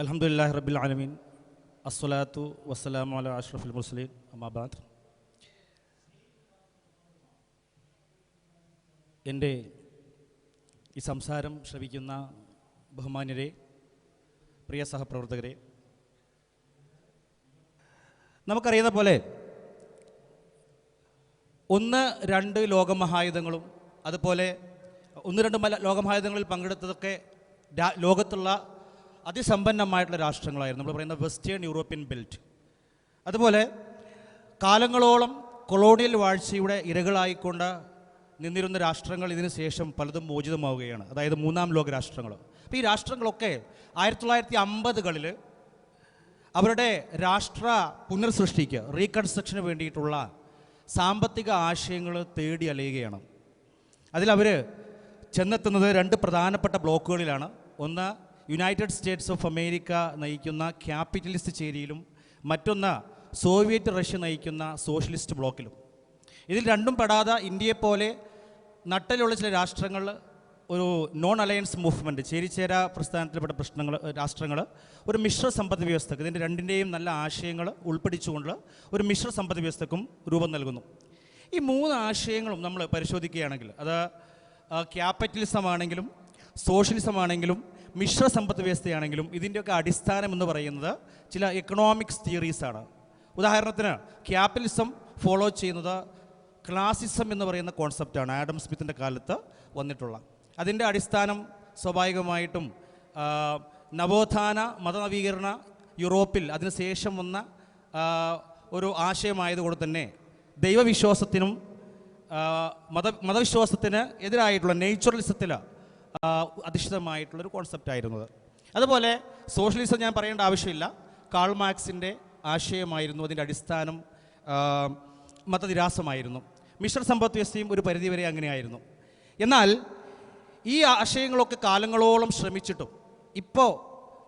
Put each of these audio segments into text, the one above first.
അലഹമുല്ലാ റബ്ബിൽ ആലമീൻ. അസ്സലാത്തു വസ്സലാമു അല അഷ്റഫുൽ മുസ്ലിം അമാബാദ് എന്റെ ഈ സംസാരം ശ്രവിക്കുന്ന ബഹുമാന്യരെ പ്രിയ സഹപ്രവർത്തകരെ നമുക്കറിയുന്ന പോലെ ഒന്ന് രണ്ട് ലോകമഹായുധങ്ങളും അതുപോലെ ഒന്ന് രണ്ട് മല ലോകമഹായുധങ്ങളിൽ പങ്കെടുത്തതൊക്കെ ലോകത്തുള്ള അതിസമ്പന്നമായിട്ടുള്ള രാഷ്ട്രങ്ങളായിരുന്നു. നമ്മൾ പറയുന്ന വെസ്റ്റേൺ യൂറോപ്യൻ ബെൽറ്റ് അതുപോലെ കാലങ്ങളോളം കൊളോണിയൽ വാഴ്ചയുടെ ഇരകളായിക്കൊണ്ട് നിന്നിരുന്ന രാഷ്ട്രങ്ങൾ ഇതിന് ശേഷം പലതും മോചിതമാവുകയാണ്. അതായത് മൂന്നാം ലോക രാഷ്ട്രങ്ങൾ. അപ്പോൾ ഈ രാഷ്ട്രങ്ങളൊക്കെ ആയിരത്തി തൊള്ളായിരത്തി അമ്പതുകളിൽ അവരുടെ രാഷ്ട്ര പുനർസൃഷ്ടിക്ക് റീകൺസ്ട്രക്ഷന് വേണ്ടിയിട്ടുള്ള സാമ്പത്തിക ആശയങ്ങൾ തേടി അലയുകയാണ്. അതിലവർ ചെന്നെത്തുന്നത് രണ്ട് പ്രധാനപ്പെട്ട ബ്ലോക്കുകളിലാണ്. ഒന്ന് യുണൈറ്റഡ് സ്റ്റേറ്റ്സ് ഓഫ് അമേരിക്ക നയിക്കുന്ന ക്യാപിറ്റലിസ്റ്റ് ചേരിയിലും മറ്റൊന്ന് സോവിയറ്റ് റഷ്യ നയിക്കുന്ന സോഷ്യലിസ്റ്റ് ബ്ലോക്കിലും ഇതിൽ രണ്ടും പെടാതെ ഇന്ത്യയെപ്പോലെ നട്ടലുള്ള ചില രാഷ്ട്രങ്ങൾ ഒരു നോൺ അലയൻസ് മൂവ്മെന്റ് ചേരിചേര പ്രസ്ഥാനത്തിൽപ്പെട്ട പ്രശ്നങ്ങൾ രാഷ്ട്രങ്ങൾ ഒരു മിശ്ര സമ്പദ് വ്യവസ്ഥക്ക് ഇതിന്റെ രണ്ടിന്റെയും നല്ല ആശയങ്ങൾ ഉൾപ്പെടിച്ചുകൊണ്ട് ഒരു മിശ്ര സമ്പദ് വ്യവസ്ഥക്കും രൂപം നൽകുന്നു. ഈ മൂന്ന് ആശയങ്ങളും നമ്മൾ പരിശോധിക്കുകയാണെങ്കിൽ അത് ക്യാപിറ്റലിസം ആണെങ്കിലും സോഷ്യലിസം ആണെങ്കിലും മിശ്ര സമ്പത്ത് വ്യവസ്ഥയാണെങ്കിലും ഇതിന്റെയൊക്കെ അടിസ്ഥാനം എന്ന് പറയുന്നത് ചില എക്കണോമിക്സ് തിയറീസാണ് ഉദാഹരണത്തിന് ക്യാപിറ്റലിസം ഫോളോ ചെയ്യുന്നത് ക്ലാസിസം എന്ന് പറയുന്ന കോൺസെപ്റ്റാണ് ആഡം സ്മിത്തിന്റെ കാലത്ത് വന്നിട്ടുള്ള. അതിന്റെ അടിസ്ഥാനം സ്വാഭാവികമായിട്ടും നവോത്ഥാന മതനവീകരണ യൂറോപ്പിൽ അതിനുശേഷം വന്ന ഒരു ആശയമായതുകൊണ്ട് തന്നെ ദൈവവിശ്വാസത്തിനും മത മതവിശ്വാസത്തിന് എതിരായിട്ടുള്ള നേച്ചുറലിസത്തിൽ അധിഷ്ഠിതമായിട്ടുള്ളൊരു കോൺസെപ്റ്റ് ആയിരുന്നത്. അതുപോലെ സോഷ്യലിസം ഞാൻ പറയേണ്ട ആവശ്യമില്ല. കാൾ മാർക്സിന്റെ ആശയമായിരുന്നു അതിന്റെ അടിസ്ഥാനം മതനിരാസമായിരുന്നു. മിശ്ര സമ്പദ് വ്യവസ്ഥയും ഒരു പരിധിവരെ അങ്ങനെയായിരുന്നു. എന്നാൽ ഈ ആശയങ്ങളൊക്കെ കാലങ്ങളോളം ശ്രമിച്ചിട്ടും ഇപ്പോൾ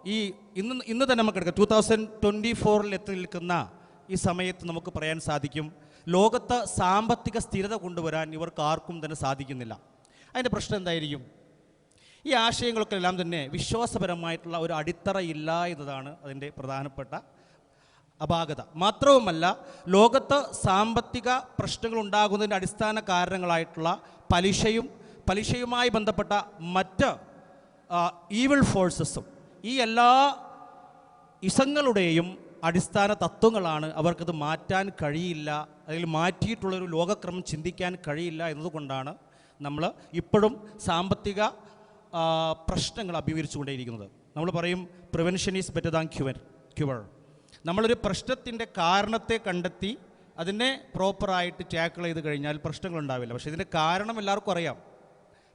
ഈ ഇന്ന് ഇന്ന് തന്നെ നമുക്ക് എടുക്കാം. ടൂ തൗസൻഡ് ട്വന്റി ഫോറിൽ എത്തി നിൽക്കുന്ന ഈ സമയത്ത് നമുക്ക് പറയാൻ സാധിക്കും ലോകത്ത് സാമ്പത്തിക സ്ഥിരത കൊണ്ടുവരാൻ ഇവർക്ക് ആർക്കും തന്നെ സാധിക്കുന്നില്ല. അതിന്റെ പ്രശ്നം എന്തായിരിക്കും? ഈ ആശയങ്ങളൊക്കെ എല്ലാം തന്നെ വിശ്വാസപരമായിട്ടുള്ള ഒരു അടിത്തറയില്ല എന്നതാണ് അതിന്റെ പ്രധാനപ്പെട്ട അപാകത. മാത്രവുമല്ല ലോകത്ത് സാമ്പത്തിക പ്രശ്നങ്ങൾ ഉണ്ടാകുന്നതിന്റെ അടിസ്ഥാന കാരണങ്ങളായിട്ടുള്ള പലിശയും പലിശയുമായി ബന്ധപ്പെട്ട മറ്റ് ഈവിൾ ഫോഴ്സസും ഈ എല്ലാ ഇസങ്ങളുടെയും അടിസ്ഥാന തത്വങ്ങളാണ് അവർക്കത് മാറ്റാൻ കഴിയില്ല അല്ലെങ്കിൽ മാറ്റിയിട്ടുള്ളൊരു ലോകക്രമം ചിന്തിക്കാൻ കഴിയില്ല എന്നതുകൊണ്ടാണ് നമ്മൾ ഇപ്പോഴും സാമ്പത്തിക പ്രശ്നങ്ങൾ അഭിമുഖീകരിച്ചുകൊണ്ടേയിരിക്കുന്നത്. നമ്മൾ പറയും prevention is better than cure cure നമ്മളൊരു പ്രശ്നത്തിന്റെ കാരണത്തെ കണ്ടെത്തി അതിനെ പ്രോപ്പറായിട്ട് ടാക്കിൾ ചെയ്ത് കഴിഞ്ഞാൽ പ്രശ്നങ്ങൾ ഉണ്ടാവില്ല പക്ഷേ ഇതിന്റെ കാരണം എല്ലാവർക്കും അറിയാം.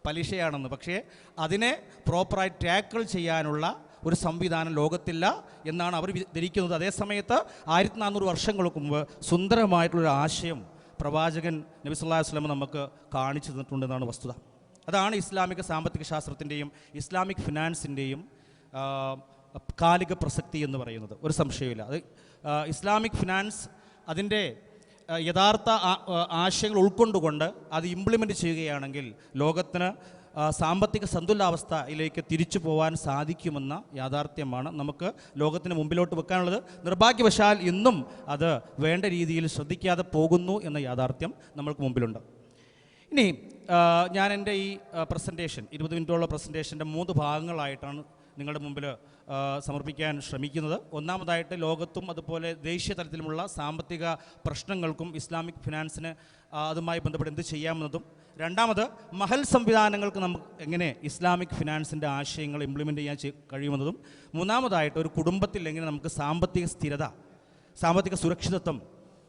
പലിശയാണെന്ന്. പക്ഷേ അതിനെ പ്രോപ്പറായി ടാക്കിൾ ചെയ്യാനുള്ള ഒരു സംവിധാനം ലോകത്തില്ല എന്നാണ് അവർ ധരിക്കുന്നത്. അതേസമയത്ത് ആയിരത്തി നാനൂറ് വർഷങ്ങൾക്ക് മുമ്പ് സുന്ദരമായിട്ടുള്ളൊരു ആശയം പ്രവാചകൻ നബി സല്ലല്ലാഹു അലൈഹി വസല്ലം നമുക്ക് കാണിച്ചു തന്നിട്ടുണ്ടെന്നാണ് വസ്തുത. അതാണ് ഇസ്ലാമിക സാമ്പത്തിക ശാസ്ത്രത്തിന്റെയും ഇസ്ലാമിക് ഫിനാൻസിന്റെയും കാലിക പ്രസക്തി എന്ന് പറയുന്നത്. ഒരു സംശയമില്ല അത് ഇസ്ലാമിക് ഫിനാൻസ് അതിന്റെ യഥാർത്ഥ ആശയങ്ങൾ ഉൾക്കൊണ്ടുകൊണ്ട് അത് ഇംപ്ലിമെന്റ് ചെയ്യുകയാണെങ്കിൽ ലോകത്തിന് സാമ്പത്തിക സന്തുലാവസ്ഥയിലേക്ക് തിരിച്ചു പോകാൻ സാധിക്കുമെന്ന യാഥാർത്ഥ്യമാണ് നമുക്ക് ലോകത്തിന് മുമ്പിലോട്ട് വെക്കാനുള്ളത്. നിർഭാഗ്യവശാൽ ഇന്നും അത് വേണ്ട രീതിയിൽ ശ്രദ്ധിക്കാതെ പോകുന്നു എന്ന യാഥാർത്ഥ്യം നമ്മൾക്ക് മുമ്പിലുണ്ട്. ഇനി ഞാൻ എന്റെ ഈ പ്രസന്റേഷൻ ഇരുപത് മിനിറ്റോളം പ്രസന്റേഷന്റെ മൂന്ന് ഭാഗങ്ങളായിട്ടാണ് നിങ്ങളുടെ മുമ്പിൽ സമർപ്പിക്കാൻ ശ്രമിക്കുന്നത്. ഒന്നാമതായിട്ട് ലോകത്തും അതുപോലെ ദേശീയ തലത്തിലുമുള്ള സാമ്പത്തിക പ്രശ്നങ്ങൾക്കും ഇസ്ലാമിക് ഫിനാൻസിന് അതുമായി ബന്ധപ്പെട്ട് എന്ത് ചെയ്യാമെന്നതും. രണ്ടാമത് മഹൽ സംവിധാനങ്ങൾക്ക് നമുക്ക് എങ്ങനെ ഇസ്ലാമിക് ഫിനാൻസിന്റെ ആശയങ്ങൾ ഇംപ്ലിമെന്റ് ചെയ്യാൻ കഴിയുമെന്നതും. മൂന്നാമതായിട്ട് ഒരു കുടുംബത്തിൽ എങ്ങനെ നമുക്ക് സാമ്പത്തിക സ്ഥിരത സാമ്പത്തിക സുരക്ഷിതത്വം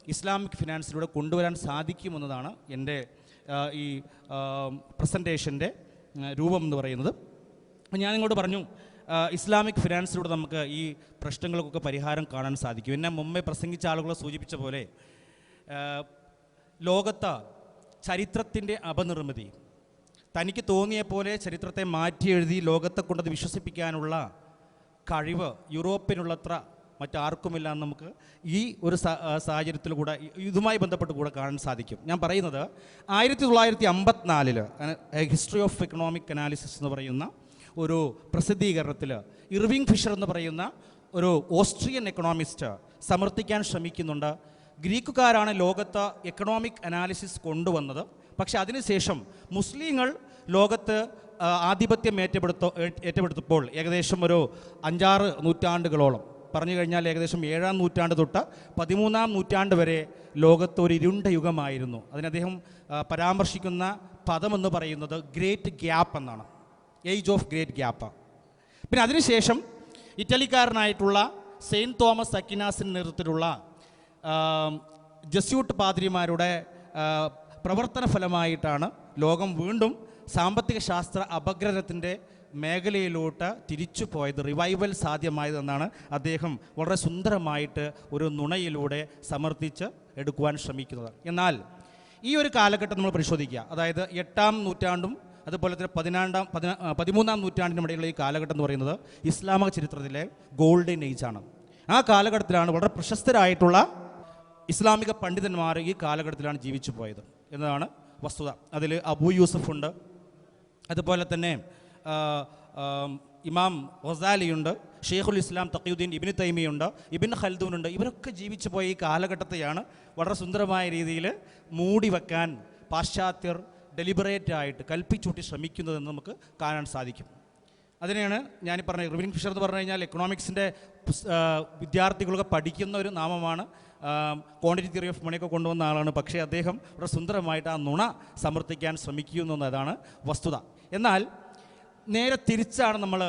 ഇസ്ലാമിക് ഫിനാൻസിലൂടെ കൊണ്ടുവരാൻ സാധിക്കുമെന്നതാണ് എന്റെ ഈ പ്രസന്റേഷന്റെ രൂപം എന്ന് പറയുന്നത്. ഞാൻ നിങ്ങളോട് പറഞ്ഞു ഇസ്ലാമിക് ഫിനാൻസിലൂടെ നമുക്ക് ഈ പ്രശ്നങ്ങൾക്കൊക്കെ പരിഹാരം കാണാൻ സാധിക്കും. എന്നെ മുമ്പേ പ്രസംഗിച്ച ആളുകളെ സൂചിപ്പിച്ച പോലെ ലോകത്ത് ചരിത്രത്തിന്റെ അപനിർമ്മിതി. തനിക്ക് തോന്നിയ പോലെ ചരിത്രത്തെ മാറ്റി എഴുതി ലോകത്തെ കൊണ്ടത് വിശ്വസിപ്പിക്കാനുള്ള കഴിവ് യൂറോപ്പിനുള്ളത്ര മറ്റാർക്കുമില്ല എന്ന് നമുക്ക് ഈ ഒരു സാഹചര്യത്തിൽ കൂടെ ഇതുമായി ബന്ധപ്പെട്ട് കൂടെ കാണാൻ സാധിക്കും. ഞാൻ പറയുന്നത് ആയിരത്തി തൊള്ളായിരത്തി അമ്പത്തിനാലിൽ ഹിസ്റ്ററി ഓഫ് എക്കണോമിക് അനാലിസിസ് എന്ന് പറയുന്ന ഒരു പ്രസിദ്ധീകരണത്തിൽ ഇർവിങ് ഫിഷർ എന്ന് പറയുന്ന ഒരു ഓസ്ട്രിയൻ എക്കണോമിസ്റ്റ് സമർത്ഥിക്കാൻ ശ്രമിക്കുന്നുണ്ട്. ഗ്രീക്കുകാരാണ് ലോകത്ത് എക്കണോമിക് അനാലിസിസ് കൊണ്ടുവന്നത്. പക്ഷേ അതിനുശേഷം മുസ്ലിങ്ങൾ ലോകത്ത് ആധിപത്യം ഏറ്റെടുത്ത ഏറ്റെടുത്തപ്പോൾ ഏകദേശം ഒരു അഞ്ചാറ് നൂറ്റാണ്ടുകളോളം പറഞ്ഞു കഴിഞ്ഞാൽ ഏകദേശം ഏഴാം നൂറ്റാണ്ട് തൊട്ട് പതിമൂന്നാം നൂറ്റാണ്ട് വരെ ലോകത്ത് ഒരു ഇരുണ്ട യുഗമായിരുന്നു. അതിന് അദ്ദേഹം ആ, പരാമർശിക്കുന്ന പദമെന്ന് പറയുന്നത് ഗ്രേറ്റ് ഗ്യാപ്പ് എന്നാണ്. ഏജ് ഓഫ് ഗ്രേറ്റ് ഗ്യാപ്പ് പിന്നെ അതിനുശേഷം ഇറ്റലിക്കാരനായിട്ടുള്ള സെയിന്റ് തോമസ് അക്കിനാസിന്റെ നേതൃത്വത്തിലുള്ള ജസ്യൂട്ട് പാതിരിമാരുടെ പ്രവർത്തന ഫലമായിട്ടാണ് ലോകം വീണ്ടും സാമ്പത്തിക ശാസ്ത്ര അപഗ്രഥത്തിന്റെ മേഖലയിലോട്ട് തിരിച്ചു പോയത് റിവൈവൽ സാധ്യമായതെന്നാണ് അദ്ദേഹം വളരെ സുന്ദരമായിട്ട് ഒരു നുണയിലൂടെ സമർത്ഥിച്ച് എടുക്കുവാൻ ശ്രമിക്കുന്നത്. എന്നാൽ ഈ ഒരു കാലഘട്ടം നമ്മൾ പരിശോധിക്കുക. അതായത് എട്ടാം നൂറ്റാണ്ടും അതുപോലെ തന്നെ പതിനാണ്ടാം പതിനാ പതിമൂന്നാം നൂറ്റാണ്ടിനും ഇടയിലുള്ള ഈ കാലഘട്ടം എന്ന് പറയുന്നത് ഇസ്ലാമിക ചരിത്രത്തിലെ ഗോൾഡൻ ഏജ് ആണ്. ആ കാലഘട്ടത്തിലാണ് വളരെ പ്രശസ്തരായിട്ടുള്ള ഇസ്ലാമിക പണ്ഡിതന്മാർ ഈ കാലഘട്ടത്തിലാണ് ജീവിച്ചു പോയത് എന്നതാണ് വസ്തുത. അതിൽ അബു യൂസഫ് ഉണ്ട്. അതുപോലെ തന്നെ ഇമാം ഒസാലിയുണ്ട് ഷെയ്ഖുൽ ഇസ്ലാം തഖിയുദ്ദീൻ ഇബിൻ തൈമിയുണ്ട് ഇബിൻ ഖൽദൂനുണ്ട്. ഇവരൊക്കെ ജീവിച്ചു പോയ ഈ കാലഘട്ടത്തെയാണ് വളരെ സുന്ദരമായ രീതിയിൽ മൂടി വെക്കാൻ പാശ്ചാത്യർ ഡെലിബറേറ്റ് ആയിട്ട് കൽപ്പിച്ചൂട്ടി ശ്രമിക്കുന്നതെന്ന് നമുക്ക് കാണാൻ സാധിക്കും. അതിനെയാണ് ഞാൻ പറഞ്ഞത് റിവിൻ ഫിഷർ എന്ന് പറഞ്ഞു കഴിഞ്ഞാൽ എക്കണോമിക്സിന്റെ വിദ്യാർത്ഥികളൊക്കെ പഠിക്കുന്ന ഒരു നാമമാണ്. ക്വാണ്ടിറ്റി തിയറി ഓഫ് മണിയൊക്കെ കൊണ്ടുവന്ന ആളാണ്. പക്ഷേ അദ്ദേഹം വളരെ സുന്ദരമായിട്ട് ആ നുണ സമർത്ഥിക്കാൻ ശ്രമിക്കുന്നു എന്നതാണ് വസ്തുത. എന്നാൽ നേരെ തിരിച്ചാണ് നമ്മൾ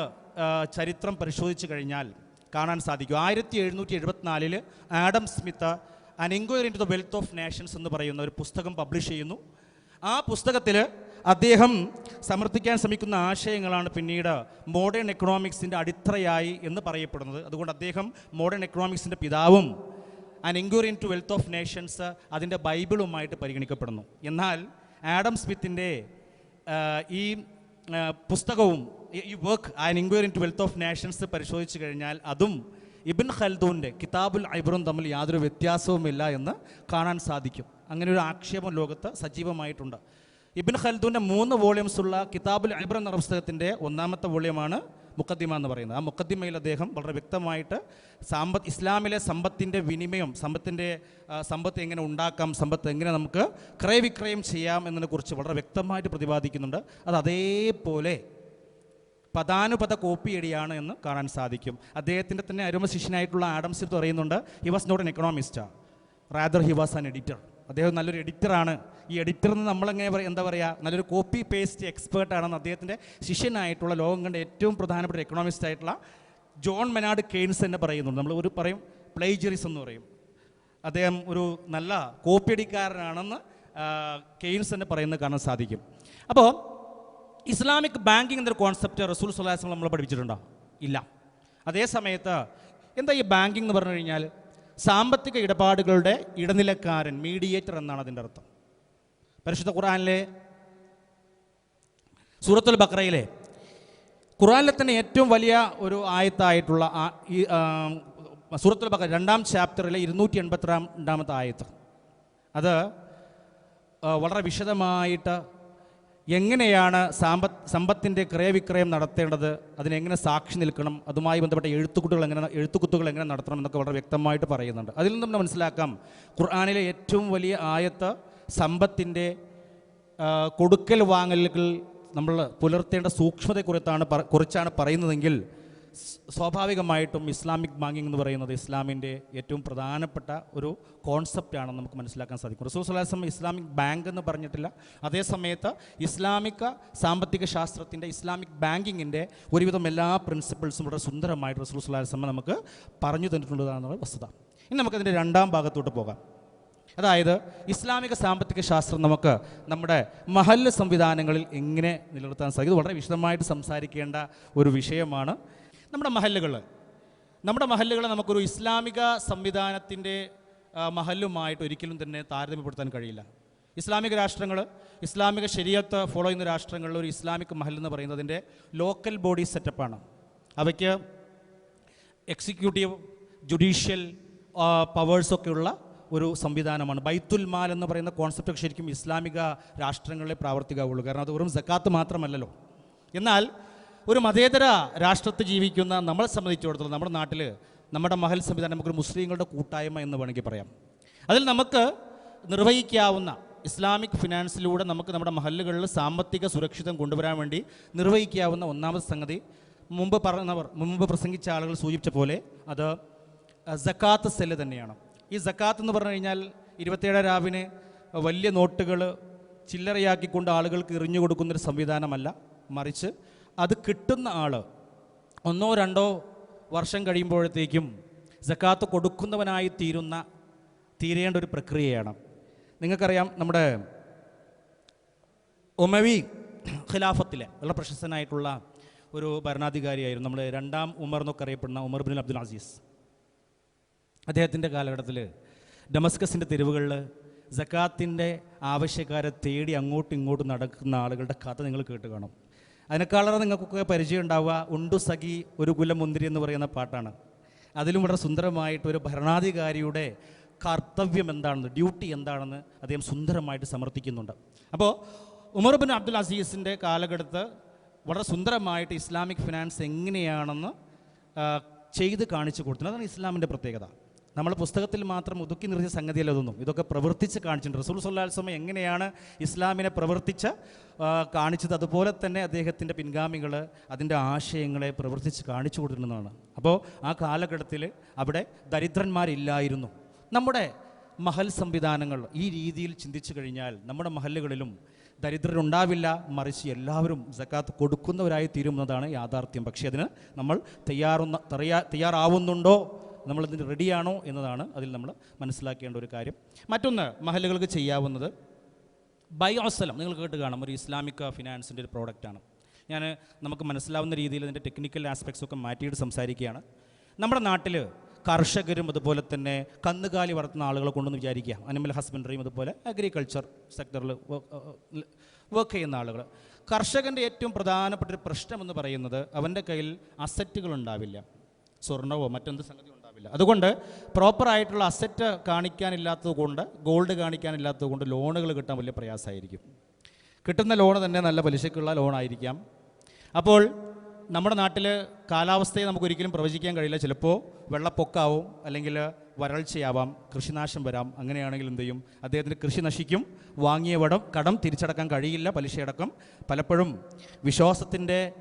ചരിത്രം പരിശോധിച്ച് കഴിഞ്ഞാൽ കാണാൻ സാധിക്കും. ആയിരത്തി എഴുന്നൂറ്റി എഴുപത്തിനാലിൽ Adam Smith an enquiry into the wealth of nations എന്ന് പറയുന്ന ഒരു പുസ്തകം പബ്ലിഷ് ചെയ്യുന്നു. ആ പുസ്തകത്തിൽ അദ്ദേഹം സമർത്ഥിക്കാൻ ശ്രമിക്കുന്ന ആശയങ്ങളാണ് പിന്നീട് മോഡേൺ എക്കണോമിക്സിന്റെ അടിത്തറയായി എന്ന് പറയപ്പെടുന്നത്. അതുകൊണ്ട് അദ്ദേഹം മോഡേൺ എക്കണോമിക്സിന്റെ പിതാവും an enquiry into wealth of nations അതിന്റെ ബൈബിളുമായിട്ട് പരിഗണിക്കപ്പെടുന്നു. എന്നാൽ ആഡം സ്മിത്തിന്റെ ഈ പുസ്തകവും ഈ- work an inquiry in wealth of nations പരിശോധിച്ച് കഴിഞ്ഞാൽ അതും ഇബിൻ ഖൽദൂന്റെ കിതാബുൽ ഐബറും തമ്മിൽ യാതൊരു വ്യത്യാസവുമില്ല എന്ന് കാണാൻ സാധിക്കും. അങ്ങനെ ഒരു ആക്ഷേപം ലോകത്ത് സജീവമായിട്ടുണ്ട്. ഇബിൻ ഖൽദൂന്റെ മൂന്ന് വോളിയംസ് ഉള്ള കിതാബുൽ ഐബർ എന്ന പുസ്തകത്തിന്റെ ഒന്നാമത്തെ വോളിയമാണ് മുക്കദ്ദിമ എന്ന് പറയുന്നത്. ആ മുക്കദ്ദിമയിൽ അദ്ദേഹം വളരെ വ്യക്തമായിട്ട് സാമ്പത്ത് ഇസ്ലാമിലെ സമ്പത്തിന്റെ വിനിമയം സമ്പത്തിന്റെ സമ്പത്ത് എങ്ങനെ ഉണ്ടാക്കാം സമ്പത്ത് എങ്ങനെ നമുക്ക് ക്രയവിക്രയം ചെയ്യാം എന്നതിനെക്കുറിച്ച് വളരെ വ്യക്തമായിട്ട് പ്രതിപാദിക്കുന്നുണ്ട്. അത് അതേപോലെ പദാനുപത കോപ്പിയടിയാണ് എന്ന് കാണാൻ സാധിക്കും. അദ്ദേഹത്തിന്റെ തന്നെ അരുമ ശിഷ്യനായിട്ടുള്ള ആഡം സ്മിത്ത് പറയുന്നുണ്ട് he was not an എക്കണോമിസ്റ്റാണ് rather he was an editor അദ്ദേഹം നല്ലൊരു എഡിറ്ററാണ്. ഈ എഡിറ്റർ എന്ന് നമ്മളെങ്ങനെ പറയും എന്താ പറയുക നല്ലൊരു കോപ്പി പേസ്റ്റ് എക്സ്പേർട്ട് ആണെന്ന് അദ്ദേഹത്തിന്റെ ശിഷ്യനായിട്ടുള്ള ലോകം കണ്ട ഏറ്റവും പ്രധാനപ്പെട്ട എക്കണോമിസ്റ്റ് ആയിട്ടുള്ള ജോൺ മെനാഡ് കെയ്ൻസ് തന്നെ പറയുന്നുണ്ട്. നമ്മൾ ഒരു പറയും പ്ലേജറിസം എന്ന് പറയും. അദ്ദേഹം ഒരു നല്ല കോപ്പിയടിക്കാരനാണെന്ന് കെയ്ൻസ് തന്നെ പറയുന്നത് കാണാൻ സാധിക്കും. അപ്പോൾ ഇസ്ലാമിക് ബാങ്കിങ് എന്നൊരു കോൺസെപ്റ്റ് റസൂൽ സുല്ലാസ്ലം നമ്മൾ പഠിപ്പിച്ചിട്ടുണ്ടോ? ഇല്ല. അതേ സമയത്ത് എന്താ ഈ ബാങ്കിങ് എന്ന് പറഞ്ഞു കഴിഞ്ഞാൽ സാമ്പത്തിക ഇടപാടുകളുടെ ഇടനിലക്കാരൻ മീഡിയേറ്റർ എന്നാണ് അതിന്റെ അർത്ഥം. പരിശുദ്ധ ഖുറാനിലെ സൂറത്തുൽ ബക്രയിലെ ഖുറാനിലെ തന്നെ ഏറ്റവും വലിയ ഒരു ആയത്തായിട്ടുള്ള സൂറത്തുൽ ബക്ര രണ്ടാം ചാപ്റ്ററിലെ ഇരുന്നൂറ്റി എൺപത്തി രണ്ടാമത്തെ ആയത്ത്. അത് വളരെ വിശദമായിട്ട് എങ്ങനെയാണ് സാമ്പത്ത് സമ്പത്തിന്റെ ക്രയവിക്രയം നടത്തേണ്ടത്? അതിനെങ്ങനെ സാക്ഷി നിൽക്കണം? അതുമായി ബന്ധപ്പെട്ട എഴുത്തുകുട്ടുകൾ എങ്ങനെ എഴുത്തുകുത്തുകൾ എങ്ങനെ നടത്തണം എന്നൊക്കെ വളരെ വ്യക്തമായിട്ട് പറയുന്നുണ്ട്. അതിൽ നിന്നും മനസ്സിലാക്കാം. ഖുർആാനിലെ ഏറ്റവും വലിയ ആയത്ത് സമ്പത്തിന്റെ കൊടുക്കൽ വാങ്ങലുകൾ നമ്മൾ പുലർത്തേണ്ട സൂക്ഷ്മതയെക്കുറിച്ചാണ് കുറിച്ചാണ് പറയുന്നതെങ്കിൽ സ്വാഭാവികമായിട്ടും ഇസ്ലാമിക് ബാങ്കിങ് എന്ന് പറയുന്നത് ഇസ്ലാമിന്റെ ഏറ്റവും പ്രധാനപ്പെട്ട ഒരു കോൺസെപ്റ്റാണെന്ന് നമുക്ക് മനസ്സിലാക്കാൻ സാധിക്കും. റസൂൽ സ്വലാസം ഇസ്ലാമിക് ബാങ്ക് എന്ന് പറഞ്ഞിട്ടില്ല. അതേ സമയത്ത് ഇസ്ലാമിക സാമ്പത്തിക ശാസ്ത്രത്തിന്റെ ഇസ്ലാമിക് ബാങ്കിങ്ങിന്റെ ഒരുവിധം എല്ലാ പ്രിൻസിപ്പിൾസും വളരെ സുന്ദരമായിട്ട് റസൂൽ സ്വലാസം നമുക്ക് പറഞ്ഞു തന്നിട്ടുള്ളതാണ് വസ്തുത. ഇനി നമുക്കതിന്റെ രണ്ടാം ഭാഗത്തോട്ട് പോകാം. അതായത് ഇസ്ലാമിക സാമ്പത്തിക ശാസ്ത്രം നമുക്ക് നമ്മുടെ മഹല്ല് സംവിധാനങ്ങളിൽ എങ്ങനെ നിലനിർത്താൻ സാധിക്കും? വളരെ വിശദമായിട്ട് സംസാരിക്കേണ്ട ഒരു വിഷയമാണ്. നമ്മുടെ മഹല്ലുകൾ നമ്മുടെ മഹല്ലുകൾ നമുക്കൊരു ഇസ്ലാമിക സംവിധാനത്തിന്റെ മഹല്ലുമായിട്ട് ഒരിക്കലും തന്നെ താരതമ്യപ്പെടുത്താൻ കഴിയില്ല. ഇസ്ലാമിക രാഷ്ട്രങ്ങൾ ഇസ്ലാമിക ശരീരത്ത് ഫോളോ ചെയ്യുന്ന രാഷ്ട്രങ്ങളിൽ ഒരു ഇസ്ലാമിക് മഹൽ എന്ന് പറയുന്നതിന്റെ ലോക്കൽ ബോഡി സെറ്റപ്പാണ് അവയ്ക്ക് എക്സിക്യൂട്ടീവ് ജുഡീഷ്യൽ പവേഴ്സൊക്കെയുള്ള ഒരു സംവിധാനമാണ്. ബൈത്തുൽ മാൽ എന്ന് പറയുന്ന കോൺസെപ്റ്റ് ശരിക്കും ഇസ്ലാമിക രാഷ്ട്രങ്ങളിലെ പ്രാവർത്തികമാവുള്ളൂ കാരണം അത് വെറും സക്കാത്ത് മാത്രമല്ലല്ലോ. എന്നാൽ ഒരു മതേതര രാഷ്ട്രത്തിൽ ജീവിക്കുന്ന നമ്മളെ സംബന്ധിച്ചിടത്തോളം നമ്മുടെ നാട്ടിൽ നമ്മുടെ മഹൽ സംവിധാനം നമുക്കൊരു മുസ്ലിങ്ങളുടെ കൂട്ടായ്മ എന്ന് വേണമെങ്കിൽ പറയാം. അതിൽ നമുക്ക് നിർവഹിക്കാവുന്ന ഇസ്ലാമിക് ഫിനാൻസിലൂടെ നമുക്ക് നമ്മുടെ മഹല്ലുകളിൽ സാമ്പത്തിക സുരക്ഷിതം കൊണ്ടുവരാൻ വേണ്ടി നിർവഹിക്കാവുന്ന ഒന്നാമത്തെ സംഗതി മുമ്പ് പറഞ്ഞവർ മുമ്പ് പ്രസംഗിച്ച ആളുകൾ സൂചിപ്പിച്ച പോലെ അത് സക്കാത്ത് സെല്ല് തന്നെയാണ്. ഈ സക്കാത്ത് എന്ന് പറഞ്ഞു കഴിഞ്ഞാൽ ഇരുപത്തിയേഴ് രാവിന് വലിയ നോട്ടുകൾ ചില്ലറയാക്കിക്കൊണ്ട് ആളുകൾക്ക് എറിഞ്ഞു കൊടുക്കുന്നൊരു സംവിധാനമല്ല. മറിച്ച് അത് കിട്ടുന്ന ആൾ ഒന്നോ രണ്ടോ വർഷം കഴിയുമ്പോഴത്തേക്കും ജക്കാത്ത് കൊടുക്കുന്നവനായി തീരുന്ന തീരേണ്ട ഒരു പ്രക്രിയയാണ്. നിങ്ങൾക്കറിയാം നമ്മുടെ ഉമവി ഖിലാഫത്തിലെ വളരെ പ്രശസ്തനായിട്ടുള്ള ഒരു ഭരണാധികാരിയായിരുന്നു നമ്മുടെ രണ്ടാം ഉമർ എന്നൊക്കെ അറിയപ്പെടുന്ന ഉമർ ബിൻ അബ്ദുൽ അസീസ്. അദ്ദേഹത്തിന്റെ കാലഘട്ടത്തിൽ ഡമസ്കസിന്റെ തെരുവുകളിൽ ജക്കാത്തിന്റെ ആവശ്യക്കാരെ തേടി അങ്ങോട്ടും ഇങ്ങോട്ടും നടക്കുന്ന ആളുകളുടെ കഥ നിങ്ങൾ കേട്ട് കാണും. അതിനേക്കാളേറെ നിങ്ങൾക്കൊക്കെ പരിചയം ഉണ്ടാവുക ഉണ്ടു സഖി ഒരു കുലം മുന്തിരി എന്ന് പറയുന്ന പാട്ടാണ്. അതിലും വളരെ സുന്ദരമായിട്ട് ഒരു ഭരണാധികാരിയുടെ കർത്തവ്യം എന്താണെന്ന് ഡ്യൂട്ടി എന്താണെന്ന് അദ്ദേഹം സുന്ദരമായിട്ട് സമർത്ഥിക്കുന്നുണ്ട്. അപ്പോൾ ഉമർ ബിൻ അബ്ദുൽ അസീസിന്റെ കാലഘട്ടത്ത് വളരെ സുന്ദരമായിട്ട് ഇസ്ലാമിക് ഫിനാൻസ് എങ്ങനെയാണെന്ന് ചെയ്ത് കാണിച്ചു കൊടുത്തത് അതാണ് ഇസ്ലാമിന്റെ പ്രത്യേകത. നമ്മൾ പുസ്തകത്തിൽ മാത്രം ഒതുക്കി നിർത്തിയ സംഗതിയല്ല ഇതൊന്നും. ഇതൊക്കെ പ്രവർത്തിച്ച് കാണിച്ചിട്ടുണ്ട്. റസൂൽ സല്ലാസ്ലമ എങ്ങനെയാണ് ഇസ്ലാമിനെ പ്രവർത്തിച്ച് കാണിച്ചത്? അതുപോലെ തന്നെ അദ്ദേഹത്തിന്റെ പിൻഗാമികൾ അതിന്റെ ആശയങ്ങളെ പ്രവർത്തിച്ച് കാണിച്ചു കൊടുക്കുന്നതാണ് അപ്പോൾ ആ കാലഘട്ടത്തിൽ അവിടെ ദരിദ്രന്മാരില്ലായിരുന്നു. നമ്മുടെ മഹൽ സംവിധാനങ്ങൾ ഈ രീതിയിൽ ചിന്തിച്ചു കഴിഞ്ഞാൽ നമ്മുടെ മഹലുകളിലും ദരിദ്രരുണ്ടാവില്ല മറിച്ച് എല്ലാവരും സക്കാത്ത് കൊടുക്കുന്നവരായി തീരുമെന്നതാണ് യാഥാർത്ഥ്യം. പക്ഷേ അതിന് നമ്മൾ തയ്യാറുന്ന തയ്യാറാവുന്നുണ്ടോ? നമ്മളിതിന് റെഡിയാണോ എന്നതാണ് അതിൽ നമ്മൾ മനസ്സിലാക്കേണ്ട ഒരു കാര്യം. മറ്റൊന്ന് മഹലുകൾക്ക് ചെയ്യാവുന്നത് ബയോസലം. നിങ്ങൾ കേട്ട് കാണാം ഒരു ഇസ്ലാമിക് ഫിനാൻസിന്റെ ഒരു പ്രോഡക്റ്റാണ് ഞാൻ നമുക്ക് മനസ്സിലാവുന്ന രീതിയിൽ അതിന്റെ ടെക്നിക്കൽ ആസ്പെക്ട്സ് ഒക്കെ മാറ്റിയിട്ട് സംസാരിക്കുകയാണ്. നമ്മുടെ നാട്ടിൽ കർഷകരും അതുപോലെ തന്നെ കന്നുകാലി വളർത്തുന്ന ആളുകളെ കൊണ്ടെന്ന് വിചാരിക്കുക. അനിമൽ ഹസ്ബൻഡറിയും അതുപോലെ അഗ്രികൾച്ചർ സെക്ടറിൽ വർക്ക് ചെയ്യുന്ന ആളുകൾ. കർഷകന്റെ ഏറ്റവും പ്രധാനപ്പെട്ട ഒരു പ്രശ്നം എന്ന് പറയുന്നത് അവന്റെ കയ്യിൽ അസറ്റുകൾ ഉണ്ടാവില്ല. സ്വർണവോ മറ്റെന്ത് സംഗതി ഉണ്ടാവില്ല. അതുകൊണ്ട് പ്രോപ്പറായിട്ടുള്ള അസറ്റ് കാണിക്കാനില്ലാത്തത് കൊണ്ട് ഗോൾഡ് കാണിക്കാനില്ലാത്തത് കൊണ്ട് ലോണുകൾ കിട്ടാൻ വലിയ പ്രയാസമായിരിക്കും. കിട്ടുന്ന ലോണ് തന്നെ നല്ല പലിശക്കുള്ള ലോണായിരിക്കാം അപ്പോൾ നമ്മുടെ നാട്ടിൽ കാലാവസ്ഥയെ നമുക്കൊരിക്കലും പ്രവചിക്കാൻ കഴിയില്ല. ചിലപ്പോൾ വെള്ളപ്പൊക്കാവും അല്ലെങ്കിൽ വരൾച്ചയാവാം കൃഷിനാശം വരാം. അങ്ങനെയാണെങ്കിൽ എന്ത് ചെയ്യും? അദ്ദേഹത്തിന് കൃഷി നശിക്കും. വാങ്ങിയ വടം കടം തിരിച്ചടക്കാൻ കഴിയില്ല പലിശയടക്കം. പലപ്പോഴും വിശ്വാസത്തിന്റെ